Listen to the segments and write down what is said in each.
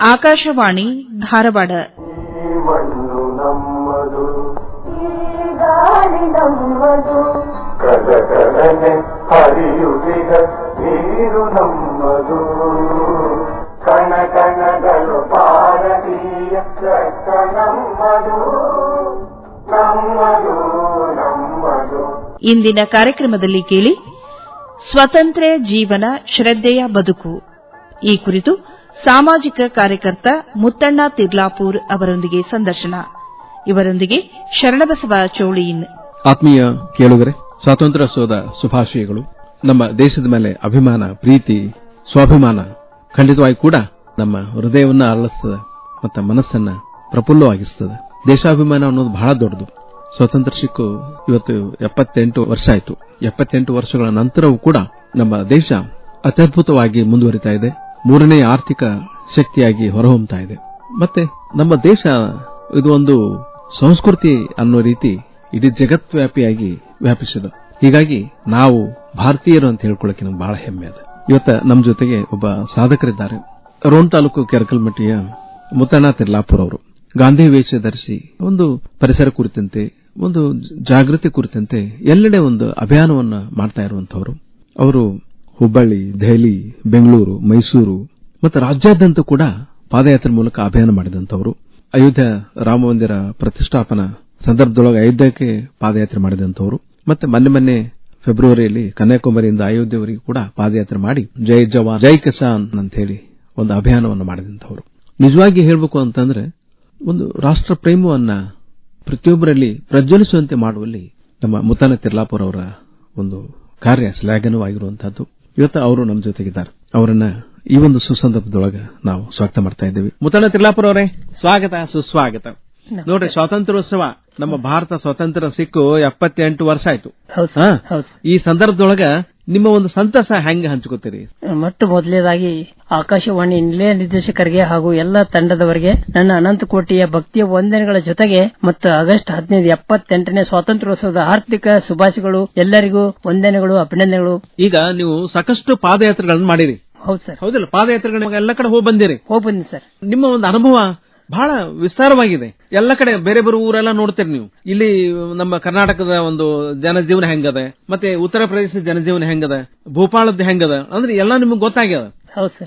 ಆಕಾಶವಾಣಿ ಧಾರವಾಡ. ಮಣ್ಣು ನಮ್ಮದು. ಗಾಳಿ ನಮ್ಮದು. ಕದ ಕಡನೆ ಹರಿಯುತ್ತಿದ ನೀರು ನಮ್ಮದು. ಕಣ ಕಣಗಳು ಭಾರತೀಯ ರಕ್ತ ನಮ್ಮದು. ನಮ್ಮದು ನಮ್ಮದು. ಇಂದಿನ ಕಾರ್ಯಕ್ರಮದಲ್ಲಿ ಕೇಳಿ ಸ್ವತಂತ್ರ ಜೀವನ ಶ್ರದ್ಧೆಯ ಬದುಕು. ಈ ಕುರಿತು ಸಾಮಾಜಿಕ ಕಾರ್ಯಕರ್ತ ಮುತ್ತಣ್ಣ ತಿರ್ಲಾಪೂರ್ ಅವರೊಂದಿಗೆ ಸಂದರ್ಶನ. ಇವರೊಂದಿಗೆ ಶರಣಬಸವ ಚೌಳಿಯನ್. ಆತ್ಮೀಯ ಕೇಳುಗರೆ ಸ್ವಾತಂತ್ರ್ಯೋತ್ಸವದ ಶುಭಾಶಯಗಳು ನಮ್ಮ ದೇಶದ ಮೇಲೆ ಅಭಿಮಾನ, ಪ್ರೀತಿ, ಸ್ವಾಭಿಮಾನ ಖಂಡಿತವಾಗಿ ಕೂಡ ನಮ್ಮ ಹೃದಯವನ್ನ ಅರಳಿಸ್ತದೆ ಮತ್ತು ಮನಸ್ಸನ್ನ ಪ್ರಫುಲ್ಲವಾಗಿಸ್ತದೆ. ದೇಶಾಭಿಮಾನ ಅನ್ನೋದು ಬಹಳ ದೊಡ್ಡದು. ಸ್ವಾತಂತ್ರ್ಯ ಸಿಕ್ಕು ಇವತ್ತು ಎಪ್ಪತ್ತೆಂಟು ವರ್ಷ ಆಯಿತು. ಎಪ್ಪತ್ತೆಂಟು ವರ್ಷಗಳ ನಂತರವೂ ಕೂಡ ನಮ್ಮ ದೇಶ ಅತ್ಯದ್ಭುತವಾಗಿ ಮುಂದುವರಿತಾ ಇದೆ. ಮೂರನೇ ಆರ್ಥಿಕ ಶಕ್ತಿಯಾಗಿ ಹೊರಹೊಮ್ಮತಾ ಇದೆ. ಮತ್ತೆ ನಮ್ಮ ದೇಶ ಇದು ಒಂದು ಸಂಸ್ಕೃತಿ ಅನ್ನೋ ರೀತಿ ಇಡೀ ಜಗತ್ವ್ಯಾಪಿಯಾಗಿ ವ್ಯಾಪಿಸಿದೆ. ಹೀಗಾಗಿ ನಾವು ಭಾರತೀಯರು ಅಂತ ಹೇಳ್ಕೊಳ್ಳಕ್ಕೆ ನಮ್ಗೆ ಬಹಳ ಹೆಮ್ಮೆ ಅದ. ಇವತ್ತ ನಮ್ಮ ಜೊತೆಗೆ ಒಬ್ಬ ಸಾಧಕರಿದ್ದಾರೆ. ರೋಣ್ ತಾಲೂಕು ಕೆರಕಲ್ಮಟ್ಟಿಯ ಮುತ್ತಣ್ಣ ತಿರ್ಲಾಪುರ್ ಅವರು. ಗಾಂಧಿ ವೇಷ ಧರಿಸಿ ಒಂದು ಪರಿಸರ ಕುರಿತಂತೆ, ಒಂದು ಜಾಗೃತಿ ಕುರಿತಂತೆ ಎಲ್ಲೆಡೆ ಒಂದು ಅಭಿಯಾನವನ್ನು ಮಾಡ್ತಾ ಇರುವಂತವರು ಅವರು ಹುಬ್ಬಳ್ಳಿ, ದೆಹಲಿ, ಬೆಂಗಳೂರು, ಮೈಸೂರು ಮತ್ತು ರಾಜ್ಯಾದ್ಯಂತ ಕೂಡ ಪಾದಯಾತ್ರೆ ಮೂಲಕ ಅಭಿಯಾನ ಮಾಡಿದಂಥವರು. ಅಯೋಧ್ಯ ರಾಮ ಮಂದಿರ ಪ್ರತಿಷ್ಠಾಪನಾ ಸಂದರ್ಭದೊಳಗೆ ಅಯೋಧ್ಯಕ್ಕೆ ಪಾದಯಾತ್ರೆ ಮಾಡಿದಂಥವರು. ಮತ್ತೆ ಮೊನ್ನೆ ಮೊನ್ನೆ ಫೆಬ್ರವರಿಯಲ್ಲಿ ಕನ್ಯಾಕುಮಾರಿಯಿಂದ ಅಯೋಧ್ಯೆವರೆಗೂ ಕೂಡ ಪಾದಯಾತ್ರೆ ಮಾಡಿ ಜೈ ಜವಾನ್, ಜೈ ಕಿಸಾನ್ ಅಂತ ಹೇಳಿ ಒಂದು ಅಭಿಯಾನವನ್ನು ಮಾಡಿದಂಥವರು. ನಿಜವಾಗಿ ಹೇಳಬೇಕು ಅಂತಂದ್ರೆ ಒಂದು ರಾಷ್ಟ್ರ ಪ್ರೇಮವನ್ನು ಪ್ರತಿಯೊಬ್ಬರಲ್ಲಿ ಪ್ರಜ್ವಲಿಸುವಂತೆ ಮಾಡುವಲ್ಲಿ ನಮ್ಮ ಮುತಾನ ತಿರ್ಲಾಪುರ್ ಅವರ ಒಂದು ಕಾರ್ಯ ಶ್ಲಾಘನವಾಗಿರುವಂತಹದ್ದು ಇವತ್ತು ಅವರು ನಮ್ಮ ಜೊತೆಗಿದ್ದಾರೆ. ಅವರನ್ನ ಈ ಒಂದು ಸುಸಂದರ್ಭದೊಳಗೆ ನಾವು ಸ್ವಾಗತ ಮಾಡ್ತಾ ಇದ್ದೀವಿ. ಮುತ್ತನ ತಿರ್ಲಾಪುರ ಅವರೇ ಸ್ವಾಗತ ಸುಸ್ವಾಗತ. ನೋಡ್ರಿ ಸ್ವಾತಂತ್ರ್ಯೋತ್ಸವ ನಮ್ಮ ಭಾರತ ಸ್ವಾತಂತ್ರ್ಯ ಸಿಕ್ಕು ಎಪ್ಪತ್ತೆಂಟು ವರ್ಷ ಆಯ್ತು. ಈ ಸಂದರ್ಭದೊಳಗ ನಿಮ್ಮ ಒಂದು ಸಂತಸ ಹೆಂಗ ಹಂಚ್ಕೋತೀರಿ? ಮೊಟ್ಟ ಮೊದಲನೇದಾಗಿ ಆಕಾಶವಾಣಿ ನಿಲಯ ನಿರ್ದೇಶಕರಿಗೆ ಹಾಗೂ ಎಲ್ಲ ತಂಡದವರಿಗೆ ನನ್ನ ಅನಂತ ಕೋಟಿಯ ಭಕ್ತಿಯ ವಂದನೆಗಳ ಜೊತೆಗೆ ಮತ್ತು ಆಗಸ್ಟ್ ಹದಿನೈದು ಎಪ್ಪತ್ತೆಂಟನೇ ಸ್ವಾತಂತ್ರ್ಯೋತ್ಸವದ ಆರ್ಥಿಕ ಶುಭಾಶಯಗಳು. ಎಲ್ಲರಿಗೂ ವಂದನೆಗಳು ಅಭಿನಂದನೆಗಳು. ಈಗ ನೀವು ಸಾಕಷ್ಟು ಪಾದಯಾತ್ರೆಗಳನ್ನು ಮಾಡಿರಿ. ಹೌದು ಸರ್. ಹೌದಿಲ್ಲ ಪಾದಯಾತ್ರೆಗಳು ಎಲ್ಲ ಕಡೆ ಹೋಗಿ ಬಂದಿರಿ. ಹೋಗಿ ಬಂದಿ ಸರ್. ನಿಮ್ಮ ಒಂದು ಅನುಭವ ಬಹಳ ವಿಸ್ತಾರವಾಗಿದೆ. ಎಲ್ಲ ಕಡೆ ಬೇರೆ ಬೇರೆ ಊರೆಲ್ಲ ನೋಡ್ತೀರಿ ನೀವು. ಇಲ್ಲಿ ನಮ್ಮ ಕರ್ನಾಟಕದ ಒಂದು ಜನಜೀವನ ಹೆಂಗದ ಮತ್ತೆ ಉತ್ತರ ಪ್ರದೇಶದ ಜನಜೀವನ ಹೆಂಗದ ಭೂಪಾಳದ ಹೆಂಗದ ಅಂದ್ರೆ ಎಲ್ಲ ನಿಮಗೆ ಗೊತ್ತಾಗ್ಯದ.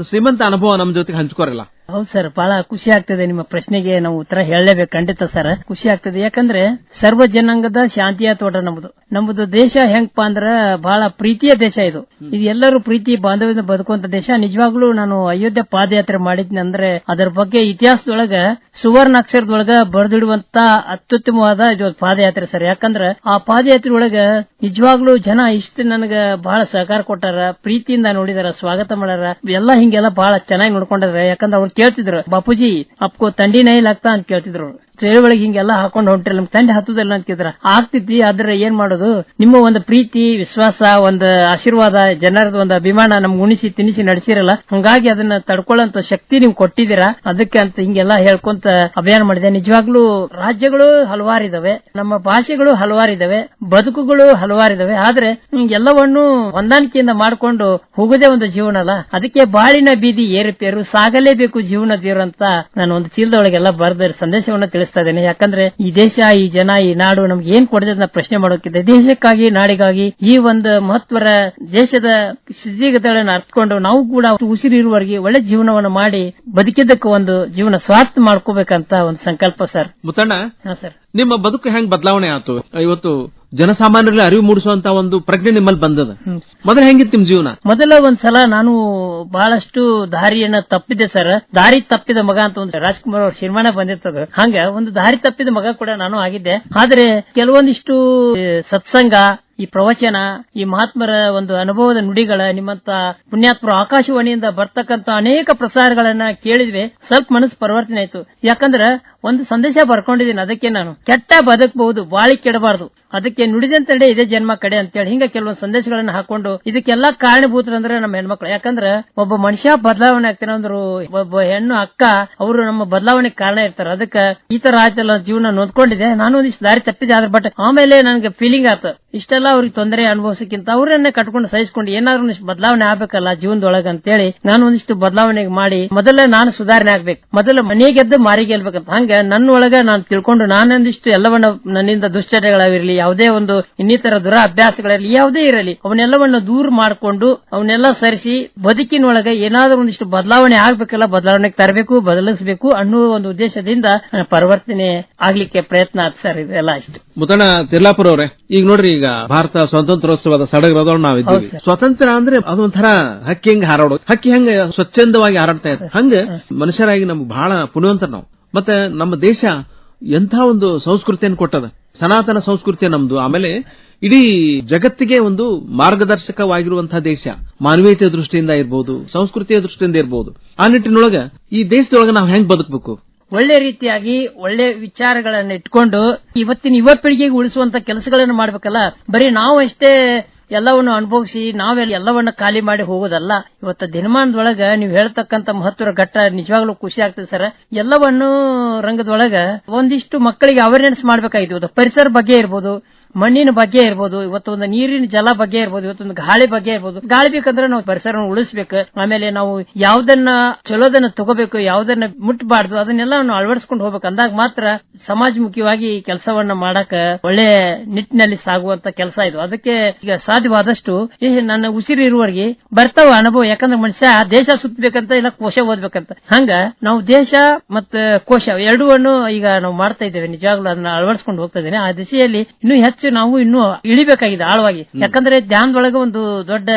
ಶ್ರೀಮಂತ ಅನುಭವ ನಮ್ಮ ಜೊತೆಗೆ ಹಂಚ್ಕೋರಲ್ಲ. ಹೌದು ಸರ್ ಬಹಳ ಖುಷಿ ಆಗ್ತದೆ ನಿಮ್ಮ ಪ್ರಶ್ನೆಗೆ ನಾವು ಉತ್ತರ ಹೇಳಲೇಬೇಕು ಖಂಡಿತ ಸರ್. ಖುಷಿ ಆಗ್ತದೆ. ಯಾಕಂದ್ರೆ ಸರ್ವ ಜನಾಂಗದ ಶಾಂತಿಯ ತೋಟ ನಮ್ಮದು ನಮ್ಮದು ದೇಶ ಹೆಂಗಪ್ಪ ಅಂದ್ರ ಬಹಳ ಪ್ರೀತಿಯ ದೇಶ ಇದು. ಇದು ಎಲ್ಲರೂ ಪ್ರೀತಿ ಬಾಂಧವ್ಯದಿಂದ ಬದುಕುವಂತ ದೇಶ. ನಿಜವಾಗ್ಲೂ ನಾನು ಅಯೋಧ್ಯೆ ಪಾದಯಾತ್ರೆ ಮಾಡಿದ್ನಿ ಅಂದ್ರೆ ಅದರ ಬಗ್ಗೆ ಇತಿಹಾಸದೊಳಗ ಸುವರ್ಣಾಕ್ಷರದೊಳಗ ಬರೆದಿಡುವಂತ ಅತ್ಯುತ್ತಮವಾದ ಇದು ಪಾದಯಾತ್ರೆ ಸರ್. ಯಾಕಂದ್ರ ಆ ಪಾದಯಾತ್ರೆ ಒಳಗ ನಿಜವಾಗ್ಲೂ ಜನ ಇಷ್ಟು ನನಗ ಬಹಳ ಸಹಕಾರ ಕೊಟ್ಟಾರ ಪ್ರೀತಿಯಿಂದ ನೋಡಿದಾರ ಸ್ವಾಗತ ಮಾಡ್ಯಾರ. ಎಲ್ಲ ಹಿಂಗೆಲ್ಲ ಬಹಳ ಚೆನ್ನಾಗಿ ನೋಡ್ಕೊಂಡಾರ. ಯಾಕಂದ್ರೆ ಅವ್ರು ಕೇಳ್ತಿದ್ರು ಬಾಪೂಜಿ ಅಪ್ಕೋ ತಂಡಿ ನೈ ಅಂತ ಕೇಳ್ತಿದ್ರು. ಟ್ರೇ ಒಳಗೆ ಹಿಂಗೆಲ್ಲ ಹಾಕೊಂಡು ಹೊಂಟ್ರಿ ನಮ್ಗೆ ತಂಡ ಹತ್ತುದಿಲ್ಲ ಅಂತ ಕೇಳಿದ್ರ ಆಗ್ತಿದ್ವಿ, ಆದ್ರೆ ಏನ್ ಮಾಡೋದು? ನಿಮ್ಮ ಒಂದು ಪ್ರೀತಿ, ವಿಶ್ವಾಸ, ಒಂದು ಆಶೀರ್ವಾದ, ಜನರದ ಒಂದು ಅಭಿಮಾನ ನಮ್ಗೆ ಉಣಿಸಿ ತಿನ್ನಿಸಿ ನಡೆಸಿರಲ್ಲ. ಹಂಗಾಗಿ ಅದನ್ನ ತಡ್ಕೊಳ್ಳೋಂತ ಶಕ್ತಿ ನೀವು ಕೊಟ್ಟಿದ್ದೀರಾ? ಅದಕ್ಕೆ ಅಂತ ಹಿಂಗೆಲ್ಲ ಹೇಳ್ಕೊಂತ ಅಭಿಯಾನ ಮಾಡಿದೆ. ನಿಜವಾಗ್ಲೂ ರಾಜ್ಯಗಳು ಹಲವಾರಿದಾವೆ. ನಮ್ಮ ಭಾಷೆಗಳು ಹಲವಾರಿದಾವೆ. ಬದುಕುಗಳು ಹಲವಾರಿದಾವೆ. ಆದ್ರೆ ಎಲ್ಲವನ್ನೂ ಹೊಂದಾಣಿಕೆಯಿಂದ ಮಾಡ್ಕೊಂಡು ಹೋಗುದೇ ಒಂದು ಜೀವನ ಅಲ್ಲ. ಅದಕ್ಕೆ ಬಾಳಿನ ಬೀದಿ ಏರುಪೇರು, ಸಾಗಲೇಬೇಕು ಜೀವನ ದೇವರು ಅಂತ ನಾನು ಒಂದು ಚೀಲದೊಳಗೆಲ್ಲ ಬರೆದ ಸಂದೇಶವನ್ನ ತಿಳಿಸ್ತಾ ಇದ್ದೇನೆ. ಯಾಕಂದ್ರೆ ಈ ದೇಶ ಈ ಜನ ಈ ನಾಡು ನಮ್ಗೆ ಏನ್ ಕೊಡದೆ ಅಂತ ಪ್ರಶ್ನೆ ಮಾಡೋಕ್ಕಿದೆ. ದೇಶಕ್ಕಾಗಿ ನಾಡಿಗಾಗಿ ಈ ಒಂದು ಮಹತ್ವರ ದೇಶದ ಸ್ಥಿತಿಗತಿಗಳನ್ನು ಅರ್ಥಕೊಂಡು ನಾವು ಕೂಡ ಉಸಿರಿರುವವರೆಗೆ ಒಳ್ಳೆ ಜೀವನವನ್ನು ಮಾಡಿ ಬದುಕಿದ್ದಕ್ಕೂ ಒಂದು ಜೀವನ ಸ್ವಾರ್ಥ ಮಾಡ್ಕೋಬೇಕಂತ ಒಂದು ಸಂಕಲ್ಪ ಸರ್. ಮುತಣ್ಣ ಹಾ ಸರ್. ನಿಮ್ಮ ಬದುಕು ಹೆಂಗ್ ಬದಲಾವಣೆ ಆಯ್ತು? ಇವತ್ತು ಜನಸಾಮಾನ್ಯರಲ್ಲಿ ಅರಿವು ಮೂಡಿಸುವಂತ ಒಂದು ಪ್ರಜ್ಞೆ ನಿಮ್ಮಲ್ಲಿ ಬಂದದ. ಮೊದಲ ಹೆಂಗಿತ್ತು ನಿಮ್ ಜೀವನ? ಮೊದಲ ಒಂದ್ಸಲ ನಾನು ಬಹಳಷ್ಟು ದಾರಿಯನ್ನ ತಪ್ಪಿದೆ ಸರ್. ದಾರಿ ತಪ್ಪಿದ ಮಗ ಅಂತ ಒಂದು ರಾಜ್ಕುಮಾರ್ ಅವ್ರ ಸಿನಿಮಾನ ಬಂದಿರ್ತದ. ಹಂಗ ಒಂದು ದಾರಿ ತಪ್ಪಿದ ಮಗ ಕೂಡ ನಾನು ಆಗಿದ್ದೆ. ಆದ್ರೆ ಕೆಲವೊಂದಿಷ್ಟು ಸತ್ಸಂಗ ಈ ಪ್ರವಚನ ಈ ಮಹಾತ್ಮರ ಒಂದು ಅನುಭವದ ನುಡಿಗಳ ನಿಮ್ಮಂತ ಪುಣ್ಯಾತ್ಮರ ಆಕಾಶವಾಣಿಯಿಂದ ಬರ್ತಕ್ಕಂತ ಅನೇಕ ಪ್ರಸಾರಗಳನ್ನ ಕೇಳಿದ್ವಿ. ಸ್ವಲ್ಪ ಮನಸ್ಸು ಪರಿವರ್ತನೆ ಆಯ್ತು. ಯಾಕಂದ್ರ ಒಂದು ಸಂದೇಶ ಬರ್ಕೊಂಡಿದ್ದೀನಿ, ಅದಕ್ಕೆ ನಾನು. ಕೆಟ್ಟ ಬದುಕಬಹುದು ಬಾಳಿ ಕೆಡಬಾರದು. ಅದಕ್ಕೆ ನುಡಿದಂತಡೆ ಇದೇ ಜನ್ಮ ಕಡೆ ಅಂತೇಳಿ. ಹಿಂಗ ಕೆಲವೊಂದು ಸಂದೇಶಗಳನ್ನ ಹಾಕೊಂಡು, ಇದಕ್ಕೆಲ್ಲ ಕಾರಣಭೂತರಂದ್ರೆ ನಮ್ಮ ಹೆಣ್ಮಕ್ಳು. ಯಾಕಂದ್ರೆ ಒಬ್ಬ ಮನುಷ್ಯ ಬದಲಾವಣೆ ಆಗ್ತಾನೆ ಅಂದ್ರು, ಒಬ್ಬ ಹೆಣ್ಣು ಅಕ್ಕ, ಅವರು ನಮ್ಮ ಬದಲಾವಣೆಗೆ ಕಾರಣ ಇರ್ತಾರೆ. ಅದಕ್ಕೆ ಈ ತರ ಆಯ್ತಲ್ಲ, ಜೀವನ ನೊಂದ್ಕೊಂಡಿದೆ. ನಾನು ಒಂದಿಷ್ಟು ದಾರಿ ತಪ್ಪಿದೆ, ಆದ್ರೆ ಬಟ್ ಆಮೇಲೆ ನನಗೆ ಫೀಲಿಂಗ್ ಆತ. ಇಷ್ಟೆಲ್ಲ ಅವ್ರಿಗೆ ತೊಂದರೆ ಅನುಭವಿಸಕ್ಕಿಂತ ಅವರನ್ನೇ ಕಟ್ಕೊಂಡು ಸಹಿಸಿಕೊಂಡು ಏನಾದ್ರು ಒಂದಿಷ್ಟು ಬದಲಾವಣೆ ಆಗ್ಬೇಕಲ್ಲ ಜೀವನದೊಳಗ ಅಂತೇಳಿ, ನಾನು ಒಂದಿಷ್ಟು ಬದಲಾವಣೆ ಮಾಡಿ, ಮೊದಲ ನಾನು ಸುಧಾರಣೆ ಆಗ್ಬೇಕು. ಮೊದಲ ಮನೆ ಗೆದ್ದು ಮಾರಿ ಗೆಲ್ಬೇಕಂತ ಹಂಗ ನನ್ನ ಒಳಗ ನಾನು ತಿಳ್ಕೊಂಡು ನಾನೊಂದಿಷ್ಟು ಎಲ್ಲವನ್ನ ನನ್ನಿಂದ ದುಶ್ಚರ್ಯಗಳಾಗಿರಲಿ ಯಾವುದೇ ಒಂದು ಇನ್ನಿತರ ದುರ ಅಭ್ಯಾಸಗಳಿರಲಿ ಯಾವುದೇ ಇರಲಿ ಅವನ್ನೆಲ್ಲವನ್ನ ದೂರ ಮಾಡಿಕೊಂಡು ಅವನ್ನೆಲ್ಲ ಸರಿಸಿ ಬದುಕಿನೊಳಗೆ ಏನಾದ್ರೂ ಒಂದಿಷ್ಟು ಬದಲಾವಣೆ ಆಗ್ಬೇಕಲ್ಲ ಬದಲಾವಣೆಗೆ ತರಬೇಕು ಬದಲಿಸಬೇಕು ಅನ್ನುವ ಒಂದು ಉದ್ದೇಶದಿಂದ ಪರಿವರ್ತನೆ ಆಗ್ಲಿಕ್ಕೆ ಪ್ರಯತ್ನ ಆಯ್ತು ಸರ್ ಇದೆಲ್ಲ ಅಷ್ಟು. ಮುತಣ ತಿರ್ಲಾಪುರ ಅವರೇ ಈಗ ನೋಡ್ರಿ ಈಗ ಭಾರತ ಸ್ವಾತಂತ್ರ್ಯೋತ್ಸವದ ಸಡಗರದೊಳಗೆ ನಾವಿದ್ದೀವಿ. ಸ್ವತಂತ್ರ ಅಂದ್ರೆ ಅದೊಂಥರ ಹಕ್ಕಿ ಹೆಂಗ್ ಹಾರಾಡೋದು. ಹಕ್ಕಿ ಹೆಂಗ ಸ್ವಚ್ಛಂದವಾಗಿ ಹಾರಾಡ್ತಾ ಇತ್ತು ಹಂಗ ಮನುಷ್ಯರಾಗಿ ನಮ್ಗೆ ಬಹಳ ಪುನವಂತರ ನಾವು. ಮತ್ತೆ ನಮ್ಮ ದೇಶ ಎಂಥ ಒಂದು ಸಂಸ್ಕೃತಿಯನ್ನು ಕೊಟ್ಟದ? ಸನಾತನ ಸಂಸ್ಕೃತಿ ನಮ್ದು. ಆಮೇಲೆ ಇಡೀ ಜಗತ್ತಿಗೆ ಒಂದು ಮಾರ್ಗದರ್ಶಕವಾಗಿರುವಂತಹ ದೇಶ. ಮಾನವೀಯತೆಯ ದೃಷ್ಟಿಯಿಂದ ಇರಬಹುದು ಸಂಸ್ಕೃತಿಯ ದೃಷ್ಟಿಯಿಂದ ಇರಬಹುದು ಆ ನಿಟ್ಟಿನೊಳಗ ಈ ದೇಶದೊಳಗೆ ನಾವು ಹೆಂಗ್ ಬದುಕಬೇಕು? ಒಳ್ಳೆ ರೀತಿಯಾಗಿ ಒಳ್ಳೆ ವಿಚಾರಗಳನ್ನ ಇಟ್ಕೊಂಡು ಇವತ್ತಿನ ಯುವ ಪೀಳಿಗೆಗೆ ಉಳಿಸುವಂತ ಕೆಲಸಗಳನ್ನು ಮಾಡ್ಬೇಕಲ್ಲ? ಬರೀ ನಾವು ಅಷ್ಟೇ ಎಲ್ಲವನ್ನು ಅನುಭವಿಸಿ ನಾವೆಲ್ಲ ಎಲ್ಲವನ್ನ ಖಾಲಿ ಮಾಡಿ ಹೋಗೋದಲ್ಲ. ಇವತ್ತು ದಿನಮಾನದೊಳಗ ನೀವು ಹೇಳ್ತಕ್ಕಂತ ಮಹತ್ವದ ಘಟ್ಟ ನಿಜವಾಗ್ಲೂ ಖುಷಿ ಆಗ್ತದೆ ಸರ್. ಎಲ್ಲವನ್ನು ರಂಗದೊಳಗ ಒಂದಿಷ್ಟು ಮಕ್ಕಳಿಗೆ ಅವೇರ್ನೆಸ್ ಮಾಡಬೇಕಾಗಿತ್ತು. ಪರಿಸರ ಬಗ್ಗೆ ಇರ್ಬೋದು ಮಣ್ಣಿನ ಬಗ್ಗೆ ಇರ್ಬೋದು, ಇವತ್ತೊಂದು ನೀರಿನ ಜಲ ಬಗ್ಗೆ ಇರ್ಬೋದು, ಇವತ್ತೊಂದು ಗಾಳಿ ಬಗ್ಗೆ ಇರ್ಬೋದು. ಗಾಳಿ ಬೇಕಂದ್ರೆ ನಾವು ಪರಿಸರವನ್ನು ಉಳಿಸ್ಬೇಕು. ಆಮೇಲೆ ನಾವು ಯಾವ್ದನ್ನ ಚಲೋದನ್ನ ತಗೋಬೇಕು, ಯಾವ್ದನ್ನ ಮುಟ್ಟಬಾರ್ದು ಅದನ್ನೆಲ್ಲ ನಾವು ಅಳವಡಿಸ್ಕೊಂಡು ಹೋಗ್ಬೇಕು. ಅಂದಾಗ ಮಾತ್ರ ಸಮಾಜಮುಖಿಯಾಗಿ ಕೆಲಸವನ್ನ ಮಾಡಕ ಒಳ್ಳೆ ನಿಟ್ಟಿನಲ್ಲಿ ಸಾಗುವಂತ ಕೆಲಸ ಇದು. ಅದಕ್ಕೆ ಈಗ ಸಾಧ್ಯವಾದಷ್ಟು ನನ್ನ ಉಸಿರು ಇರುವವರಿಗೆ ಬರ್ತಾವ ಅನುಭವ. ಯಾಕಂದ್ರೆ ಮನುಷ್ಯ ದೇಶ ಸುತ್ತಬೇಕಂತ ಇಲ್ಲ ಕೋಶ ಓದ್ಬೇಕಂತ. ಹಂಗ ನಾವು ದೇಶ ಮತ್ತೆ ಕೋಶ ಎರಡೂ ಈಗ ನಾವು ಮಾಡ್ತಾ ಇದ್ದೇವೆ. ನಿಜವಾಗ್ಲೂ ಅದನ್ನ ಅಳವಡಿಸಿಕೊಂಡು ಹೋಗ್ತಾ ಇದ್ದೇನೆ. ಆ ದಿಶೆಯಲ್ಲಿ ಇನ್ನೂ ಹೆಚ್ಚು ನಾವು ಇನ್ನೂ ಇಳಿಬೇಕಾಗಿದೆ ಆಳವಾಗಿ. ಯಾಕಂದ್ರೆ ಧ್ಯಾನದೊಳಗೆ ಒಂದು ದೊಡ್ಡ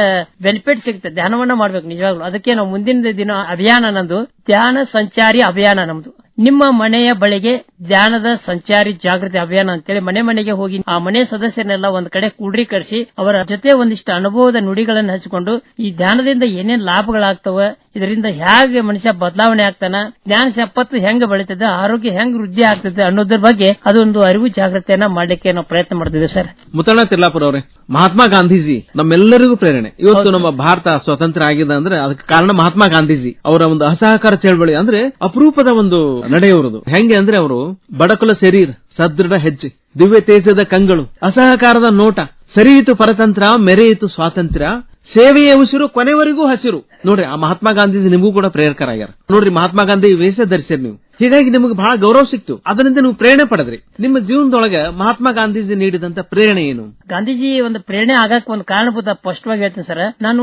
ಬೆನಿಫಿಟ್ ಸಿಗುತ್ತೆ. ಧ್ಯಾನವನ್ನ ಮಾಡ್ಬೇಕು ನಿಜವಾಗ್ಲೂ. ಅದಕ್ಕೆ ನಾವು ಮುಂದಿನ ದಿನ ಅಭಿಯಾನ ನಂದು ಧ್ಯಾನ ಸಂಚಾರಿ ಅಭಿಯಾನ ನಮ್ದು ನಿಮ್ಮ ಮನೆಯ ಬಳಿಗೆ ಧ್ಯಾನದ ಸಂಚಾರಿ ಜಾಗೃತಿ ಅಭಿಯಾನ ಅಂತೇಳಿ ಮನೆ ಮನೆಗೆ ಹೋಗಿ ಆ ಮನೆ ಸದಸ್ಯರನ್ನೆಲ್ಲ ಒಂದ್ ಕಡೆ ಕೂಡ್ರೀಕರಿಸಿ ಅವರ ಜೊತೆ ಒಂದಿಷ್ಟು ಅನುಭವದ ನುಡಿಗಳನ್ನು ಹಚ್ಚಿಕೊಂಡು ಈ ಧ್ಯಾನದಿಂದ ಏನೇನು ಲಾಭಗಳಾಗ್ತವ ಇದರಿಂದ ಹೇಗೆ ಮನುಷ್ಯ ಬದಲಾವಣೆ ಆಗ್ತಾನ ಜ್ಞಾನ ಸಂಪತ್ತು ಹೆಂಗ್ ಬೆಳೀತದೆ ಆರೋಗ್ಯ ಹೆಂಗ್ ವೃದ್ಧಿ ಆಗ್ತದೆ ಅನ್ನೋದ್ರ ಬಗ್ಗೆ ಅದೊಂದು ಅರಿವು ಜಾಗೃತಿಯನ್ನ ಮಾಡಲಿಕ್ಕೆ ನಾವು ಪ್ರಯತ್ನ ಮಾಡ್ತಿದ್ದೇವೆ ಸರ್. ಮುತಣ ತಿರ್ಲಾಪುರ ಅವರೇ ಮಹಾತ್ಮ ಗಾಂಧೀಜಿ ನಮ್ಮೆಲ್ಲರಿಗೂ ಪ್ರೇರಣೆ. ಇವತ್ತು ನಮ್ಮ ಭಾರತ ಸ್ವತಂತ್ರ ಆಗಿದೆ ಅಂದ್ರೆ ಅದಕ್ಕೆ ಕಾರಣ ಮಹಾತ್ಮ ಗಾಂಧೀಜಿ ಅವರ ಒಂದು ಅಸಹಕಾರ ಚಳವಳಿ ಅಂದ್ರೆ ಅಪರೂಪದ ಒಂದು ನಡೆಯವರದು. ಹೆಂಗೆ ಅಂದ್ರೆ ಅವರು, ಬಡಕುಲ ಶರೀರ್, ಸದೃಢ ಹೆಜ್ಜೆ, ದಿವ್ಯ ತೇಜದ ಕಂಗಳು, ಅಸಹಕಾರದ ನೋಟ, ಸರಿಯಿತು ಪರತಂತ್ರ, ಮೆರೆಯಿತು ಸ್ವಾತಂತ್ರ್ಯ, ಸೇವೆಯ ಉಸಿರು ಕೊನೆವರೆಗೂ ಹಸಿರು. ನೋಡ್ರಿ, ಆ ಮಹಾತ್ಮ ಗಾಂಧೀಜಿ ನಿಮಗೂ ಕೂಡ ಪ್ರೇರಕರಾಗ್ಯಾರ. ನೋಡ್ರಿ, ಮಹಾತ್ಮ ಗಾಂಧಿ ವೇಷ ಧರಿಸಿರಿ ನೀವು. ಹೀಗಾಗಿ ನಿಮಗೆ ಬಹಳ ಗೌರವ ಸಿಕ್ತು. ಅದರಿಂದ ನೀವು ಪ್ರೇರಣೆ ಪಡೆದ್ರಿ. ನಿಮ್ಮ ಜೀವನದೊಳಗೆ ಮಹಾತ್ಮ ಗಾಂಧೀಜಿ ನೀಡಿದಂತ ಪ್ರೇರಣೆ ಏನು? ಗಾಂಧೀಜಿ ಒಂದು ಪ್ರೇರಣೆ ಆಗಕ್ಕೆ ಒಂದು ಕಾರಣಭೂತ ಸ್ಪಷ್ಟವಾಗಿ ಹೇಳ್ತೀನಿ ಸರ್. ನಾನು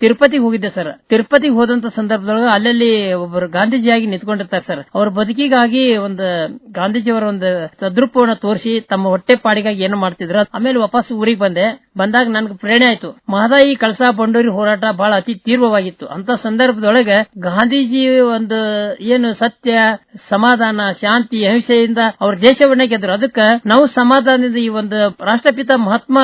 ತಿರುಪತಿಗೆ ಹೋಗಿದ್ದೆ ಸರ್. ತಿರುಪತಿಗೆ ಹೋದಂತ ಸಂದರ್ಭದೊಳಗೆ ಅಲ್ಲಲ್ಲಿ ಒಬ್ಬರು ಗಾಂಧೀಜಿಯಾಗಿ ನಿಂತ್ಕೊಂಡಿರ್ತಾರೆ ಸರ್. ಅವ್ರ ಬದುಕಿಗಾಗಿ ಒಂದು ಗಾಂಧೀಜಿಯವರ ಒಂದು ಸದೃಪವನ್ನು ತೋರಿಸಿ ತಮ್ಮ ಹೊಟ್ಟೆ ಪಾಡಿಗಾಗಿ ಏನು ಮಾಡ್ತಿದ್ರು. ಆಮೇಲೆ ವಾಪಸ್ ಊರಿಗೆ ಬಂದೆ. ಬಂದಾಗ ನನ್ಗೆ ಪ್ರೇರಣೆ ಆಯ್ತು. ಮಹದಾಯಿ ಕಳಸಾ ಬಂಡೂರಿ ಹೋರಾಟ ಬಹಳ ಅತಿ ತೀವ್ರವಾಗಿತ್ತು. ಅಂತ ಸಂದರ್ಭದೊಳಗೆ ಗಾಂಧೀಜಿ ಒಂದು ಏನು ಸತ್ಯ ಸಮಾಧಾನ, ಶಾಂತಿ, ಅಹಿಂಸೆಯಿಂದ ಅವ್ರ ದೇಶವನ್ನ ಗೆದ್ರು. ಅದಕ್ಕೆ ನಾವು ಸಮಾಧಾನದಿಂದ ಈ ಒಂದು ರಾಷ್ಟ್ರಪಿತ ಮಹಾತ್ಮ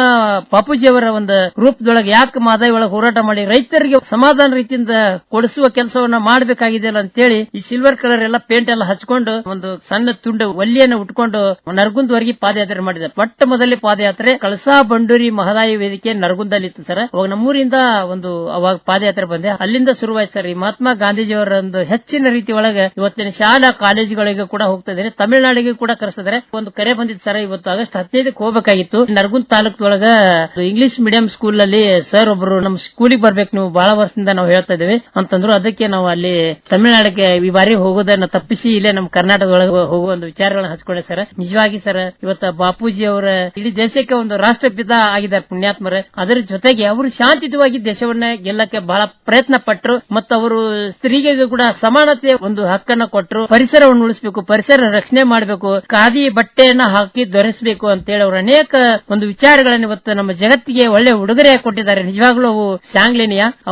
ಬಾಪೂಜಿಯವರ ಒಂದು ರೂಪದೊಳಗೆ ಯಾಕೆ ಮಾದಾಯಿ ಒಳಗೆ ಹೋರಾಟ ಮಾಡಿ ರೈತರಿಗೆ ಸಮಾಧಾನ ರೀತಿಯಿಂದ ಕೊಡಿಸುವ ಕೆಲಸವನ್ನ ಮಾಡಬೇಕಾಗಿದೆ ಅಂತೇಳಿ ಈ ಸಿಲ್ವರ್ ಕಲರ್ ಎಲ್ಲ ಪೇಂಟ್ ಎಲ್ಲ ಹಚ್ಕೊಂಡು ಒಂದು ಸಣ್ಣ ತುಂಡು ಒಲ್ಲಿಯನ್ನು ಉಟ್ಕೊಂಡು ನರಗುಂದವರೆಗೆ ಪಾದಯಾತ್ರೆ ಮಾಡಿದ ಪಟ್ಟ ಮೊದಲೇ ಪಾದಯಾತ್ರೆ ಕಳಸಾ ಬಂಡೂರಿ ಮಹದಾಯಿ ವೇದಿಕೆ ನರಗುಂದಲ್ಲಿತ್ತು ಸರ್. ಅವಾಗ ನಮ್ಮೂರಿಂದ ಒಂದು ಅವಾಗ ಪಾದಯಾತ್ರೆ ಬಂದೆ. ಅಲ್ಲಿಂದ ಶುರುವಾಯ್ತು ಸರ್. ಈ ಮಹಾತ್ಮ ಗಾಂಧೀಜಿಯವರ ಒಂದು ಹೆಚ್ಚಿನ ರೀತಿ ಇವತ್ತಿನ ಶಾಲಾ ಕಾಲೇಜುಗಳಿಗೆ ಕೂಡ ಹೋಗ್ತಾ ಇದ್ದಾರೆ. ತಮಿಳುನಾಡಿಗೆ ಕೂಡ ಕರೆಸಿದ್ರೆ ಒಂದು ಕರೆ ಬಂದಿತ್ತು ಸರ್, ಇವತ್ತು ಆಗಸ್ಟ್ ಹದಿನೈದಕ್ಕೆ ಹೋಗಬೇಕಾಗಿತ್ತು. ನರಗುಂದ್ ತಾಲೂಕದೊಳಗ ಇಂಗ್ಲಿಷ್ ಮೀಡಿಯಂ ಸ್ಕೂಲ್ ಅಲ್ಲಿ ಸರ್ ಒಬ್ರು ನಮ್ ಸ್ಕೂಲಿಗೆ ಬರ್ಬೇಕು, ನೀವು ಬಹಳ ವರ್ಷದಿಂದ ನಾವು ಹೇಳ್ತಾ ಇದ್ದೇವೆ ಅಂತಂದ್ರು. ಅದಕ್ಕೆ ನಾವು ಅಲ್ಲಿ ತಮಿಳುನಾಡಿಗೆ ಈ ಬಾರಿ ಹೋಗೋದನ್ನ ತಪ್ಪಿಸಿ ಇಲ್ಲೇ ನಮ್ಮ ಕರ್ನಾಟಕದೊಳಗೆ ಹೋಗುವ ಒಂದು ವಿಚಾರಗಳನ್ನ ಹಚ್ಕೊಂಡೆ ಸರ್. ನಿಜವಾಗಿ ಸರ್, ಇವತ್ತ ಬಾಪೂಜಿ ಅವರ ಇಡೀ ದೇಶಕ್ಕೆ ಒಂದು ರಾಷ್ಟ್ರಪಿತ ಆಗಿದ್ದಾರೆ ಪುಣ್ಯಾತ್ಮರ. ಅದರ ಜೊತೆಗೆ ಅವರು ಶಾಂತಿಯುತವಾಗಿ ದೇಶವನ್ನ ಗೆಲ್ಲಕ್ಕೆ ಬಹಳ ಪ್ರಯತ್ನ ಪಟ್ಟರು ಮತ್ತು ಅವರು ಸ್ತ್ರೀಗೆ ಕೂಡ ಸಮಾನತೆ ಒಂದು ಹಕ್ಕನ್ನ ಕೊಟ್ಟರು ಪರಿಸರವನ್ನು ಉಳಿಸಬೇಕು, ಪರಿಸರ ರಕ್ಷಣೆ ಮಾಡಬೇಕು, ಖಾದಿ ಬಟ್ಟೆಯನ್ನ ಹಾಕಿ ಧರಿಸಬೇಕು ಅಂತೇಳಿ ಅವರು ಅನೇಕ ಒಂದು ವಿಚಾರಗಳನ್ನು ಇವತ್ತು ನಮ್ಮ ಜಗತ್ತಿಗೆ ಒಳ್ಳೆ ಉಡುಗೊರೆ ಕೊಟ್ಟಿದ್ದಾರೆ. ನಿಜವಾಗ್ಲೂ ಅವು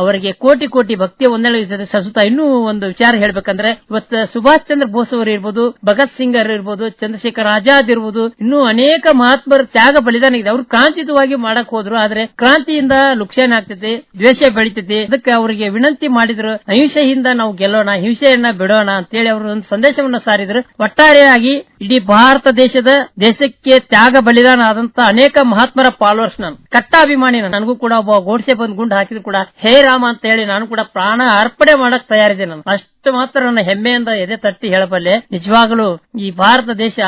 ಅವರಿಗೆ ಕೋಟಿ ಕೋಟಿ ಭಕ್ತಿಯ ಒಂದೆಳೆ ಜೊತೆ ಇನ್ನೂ ಒಂದು ವಿಚಾರ ಹೇಳಬೇಕಂದ್ರೆ, ಇವತ್ತು ಸುಭಾಷ್ ಚಂದ್ರ ಬೋಸ್ ಅವರು ಇರ್ಬೋದು, ಭಗತ್ ಸಿಂಗ್ ಅವರು ಇರ್ಬೋದು, ಚಂದ್ರಶೇಖರ್ ಆಜಾದ್ ಇರ್ಬೋದು, ಇನ್ನೂ ಅನೇಕ ಮಹಾತ್ಮರ ತ್ಯಾಗ ಬಲಿದಾನ ಇದೆ. ಅವರು ಕ್ರಾಂತಿಯುತವಾಗಿ ಮಾಡಕ್ ಹೋದ್ರು, ಆದ್ರೆ ಕ್ರಾಂತಿಯಿಂದ ಲುಕ್ಷಾನ ಆಗ್ತೈತಿ, ದ್ವೇಷ ಬೆಳಿತೈತಿ. ಅದಕ್ಕೆ ಅವರಿಗೆ ವಿನಂತಿ ಮಾಡಿದ್ರು, ಅಹಿಂಸೆಯಿಂದ ನಾವು ಗೆಲ್ಲೋಣ, ಹಿಂಸೆಯನ್ನ ಬಿಡೋಣ ಅಂತೇಳಿ ಅವರು ಒಂದು ಸಂದೇಶವನ್ನು ಸಾರಿದ್ರು ಒಟ್ಟಾರೆಯಾಗಿ ಇಡೀ ಭಾರತ ದೇಶದ ದೇಶಕ್ಕೆ ತ್ಯಾಗ ಬಲಿದಾನ ಆದಂತ ಅನೇಕ ಮಹಾತ್ಮರ ಫಾಲೋವರ್ಸ್ ನಾನು. ಕಟ್ಟಾಭಿಮಾನಿ ನಾನು. ನನಗೂ ಕೂಡ ಒಬ್ಬ ಗೋಡ್ಸೆ ಬಂದು ಗುಂಡು ಹಾಕಿದ್ರು ಕೂಡ ಹೇ ರಾಮ ಅಂತ ಹೇಳಿ ನಾನು ಕೂಡ ಪ್ರಾಣ ಅರ್ಪಣೆ ಮಾಡಕ್ ತಯಾರಿದೆ ನಾನು. ಅಷ್ಟು ಮಾತ್ರ ನನ್ನ ಹೆಮ್ಮೆಯಿಂದ ಎದೆ ತಟ್ಟಿ ಹೇಳಬಲ್ಲೆ. ನಿಜವಾಗಲೂ ಈ ಭಾರತ ದೇಶ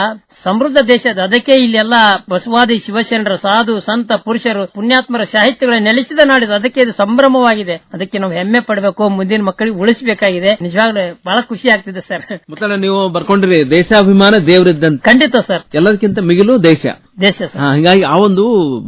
ಸಮೃದ್ಧ ದೇಶದ ಅದಕ್ಕೆ ಇಲ್ಲೆಲ್ಲ ಬಸವಾದಿ ಶಿವಶರಣರ, ಸಾಧು, ಸಂತ, ಪುರುಷರು, ಪುಣ್ಯಾತ್ಮರ ಸಾಹಿತ್ಯಗಳ ನೆಲೆಸಿದ ನಾಡಿದು ಅದಕ್ಕೆ ಇದು ಸಂಭ್ರಮವಾಗಿದೆ. ಅದಕ್ಕೆ ನಾವು ಹೆಮ್ಮೆ ಪಡಬೇಕು, ಮುಂದಿನ ಮಕ್ಕಳಿಗೆ ಉಳಿಸಬೇಕಾಗಿದೆ. ನಿಜವಾಗ್ಲೂ ಬಹಳ ಖುಷಿ ಆಗ್ತಿದೆ ಸರ್. ಮತ್ತೆ ನೀವು ಬರ್ಕೊಂಡಿರಿ ದೇಶಾಭಿಮಾನ ದೇವರಿದ್ದಂತ. ಖಂಡಿತ ಸರ್. ಎಲ್ಲದಕ್ಕಿಂತ ಮಿಗಿಲು ದೇಶ. ದೇಶ ಹಿಂಗಾಗಿ ಆ ಒಂದು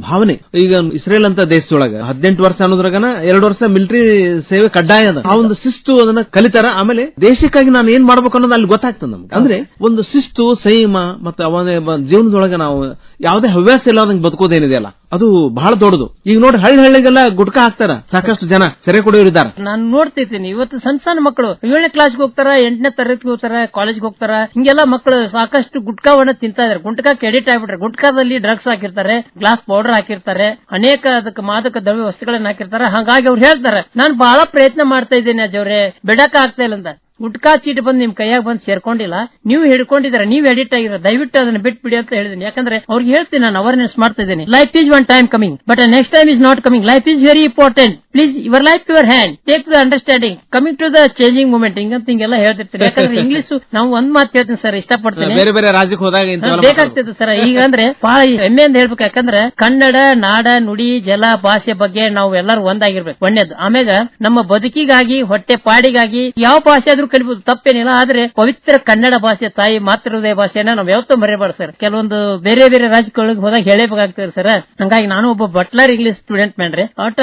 ಭಾವನೆ. ಈಗ ಇಸ್ರೇಲ್ ಅಂತ ದೇಶದೊಳಗ ಹದಿನೆಂಟು ವರ್ಷ ಅನ್ನೋದ್ರಾಗನ ಎರಡು ವರ್ಷ ಮಿಲಿಟರಿ ಸೇವೆ ಕಡ್ಡಾಯ ಅದ. ಆ ಒಂದು ಶಿಸ್ತು ಅದನ್ನ ಕಲಿತಾರ. ಆಮೇಲೆ ದೇಶಕ್ಕಾಗಿ ನಾನು ಏನ್ ಮಾಡ್ಬೇಕು ಅನ್ನೋದು ಅಲ್ಲಿ ಗೊತ್ತಾಗ್ತದೆ ನಮ್ಗೆ. ಅಂದ್ರೆ ಒಂದು ಶಿಸ್ತು ಸಂಯಮ ಮತ್ತೆ ಅವನ ಜೀವನದೊಳಗೆ ನಾವು ಯಾವುದೇ ಹವ್ಯಾಸ ಇಲ್ಲದಂಗೆ ಬದುಕೋದೇನಿದೆಯಲ್ಲ ಅದು ಬಹಳ ದೊಡ್ಡದು. ಈಗ ನೋಡಿ ಹಳ್ಳಿ ಹಳ್ಳಿಗೆಲ್ಲ ಗುಟ್ಕಾ ಹಾಕ್ತಾರ ಸಾಕಷ್ಟು ಜನ ಸೆರೆ ಕೊಡೋರು ಇದ್ದಾರೆ. ನಾನು ನೋಡ್ತಿದ್ದೀನಿ. ಇವತ್ತು ಸಣ್ಣ ಸಣ್ಣ ಮಕ್ಕಳು ಏಳನೇ ಕ್ಲಾಸ್ಗೆ ಹೋಗ್ತಾರ ಎಂಟನೇ ತರಗತಿಗೆ ಹೋಗ್ತಾರ ಕಾಲೇಜ್ಗೆ ಹೋಗ್ತಾರ ಹಿಂಗೆಲ್ಲ ಮಕ್ಕಳು ಸಾಕಷ್ಟು ಗುಟ್ಕಾವನ್ನ ತಿಂತಾ ಇದಾರೆ. ಗುಟ್ಕಾಕ್ಕೆ ಎಡಿಟ್ ಆಗ್ಬಿಟ್ರೆ ಗುಟ್ಕಾದಲ್ಲಿ ಡ್ರಗ್ಸ್ ಹಾಕಿರ್ತಾರೆ ಗ್ಲಾಸ್ ಪೌಡರ್ ಹಾಕಿರ್ತಾರೆ, ಅನೇಕ ಅದಕ್ಕೆ ಮಾದಕ ದ್ರವ್ಯ ವಸ್ತುಗಳನ್ನ ಹಾಕಿರ್ತಾರೆ. ಹಾಗಾಗಿ ಅವ್ರು ಹೇಳ್ತಾರೆ, ನಾನು ಬಹಳ ಪ್ರಯತ್ನ ಮಾಡ್ತಾ ಇದ್ದೇನೆ ಅಜ್ಜವ್ರೆ ಬಿಡಕ್ಕಾಗ್ತಾ ಆಗ್ತಾ ಇಲ್ಲ ಅಂತ. ಗುಟ್ಕಾ ಚೀಟ್ ಬಂದು ನಿಮ್ ಕೈಯಾಗ ಬಂದು ಸೇರ್ಕೊಂಡಿಲ್ಲ. ನೀವು ಹಿಡ್ಕೊಂಡಿದ್ರೆ ನೀವು ಎಡಿಟ್ ಆಗಿರೋ ದಯವಿಟ್ಟು ಅದನ್ನ ಬಿಟ್ಬಿಡಿ ಅಂತ ಹೇಳಿದೀನಿ. ಯಾಕಂದ್ರೆ ಅವ್ರಿಗೆ ಹೇಳ್ತೀನಿ ನಾನು ಅವೇರ್ನೆಸ್ ಮಾಡ್ತಾ ಇದ್ದೀನಿ. Life is one time coming but next time is not coming life is very important please your life your hand take the understanding coming to the changing moment ಹಿಂಗಂತ ಹಿಂಗೆಲ್ಲ ಹೇಳ್ತಿರ್ತೀನಿ. ಯಾಕಂದ್ರೆ ಇಂಗ್ಲಿಷ್ ನಾವು ಒಂದ್ ಮಾತು ಹೇಳ್ತೀನಿ ಸರ್ ಇಷ್ಟಪಡ್ತೀನಿ. ಬೇರೆ ಬೇರೆ ರಾಜ್ಯಕ್ಕೆ ಹೋದಾಗ ಬೇಕಾಗ್ತಿತ್ತು ಬೇಕಾಗ್ತದೆ ಸರ್ ಈಗ ಅಂದ್ರೆ ಬಹಳ ಹೆಮ್ಮೆಯಿಂದ ಹೇಳ್ಬೇಕು. ಯಾಕಂದ್ರೆ ಕನ್ನಡ ನಾಡ ನುಡಿ ಜಲ ಭಾಷೆ ಬಗ್ಗೆ ನಾವು ಎಲ್ಲರೂ ಒಂದಾಗಿರ್ಬೇಕು. ಒಳ್ಳೇದು. ಆಮೇಲೆ ನಮ್ಮ ಬದುಕಿಗಾಗಿ ಹೊಟ್ಟೆ ಪಾಡಿಗಾಗಿ ಯಾವ ಭಾಷೆ ಆದ್ರೂ ಕಲಿಬಹುದು ತಪ್ಪೇನಿಲ್ಲ. ಆದ್ರೆ ಪವಿತ್ರ ಕನ್ನಡ ಭಾಷೆ ತಾಯಿ ಮಾತೃಹೃದಯ ಭಾಷೆನ ನಾವು ಯಾವತ್ತೂ ಮರೆಯಬಾರ್ದು ಸರ್. ಕೆಲವೊಂದು ಬೇರೆ ಬೇರೆ ರಾಜ್ಯಗಳಿಗೆ ಹೋದಾಗ ಹೇಳಬೇಕಾಗ್ತದೆ ಸರ್. ಹಂಗಾಗಿ ನಾನು ಒಬ್ಬ ಬಟ್ಲರ್ ಇಂಗ್ಲಿಷ್ ಸ್ಟೂಡೆಂಟ್ ಮಾಡ್ರಿ. ಆಟ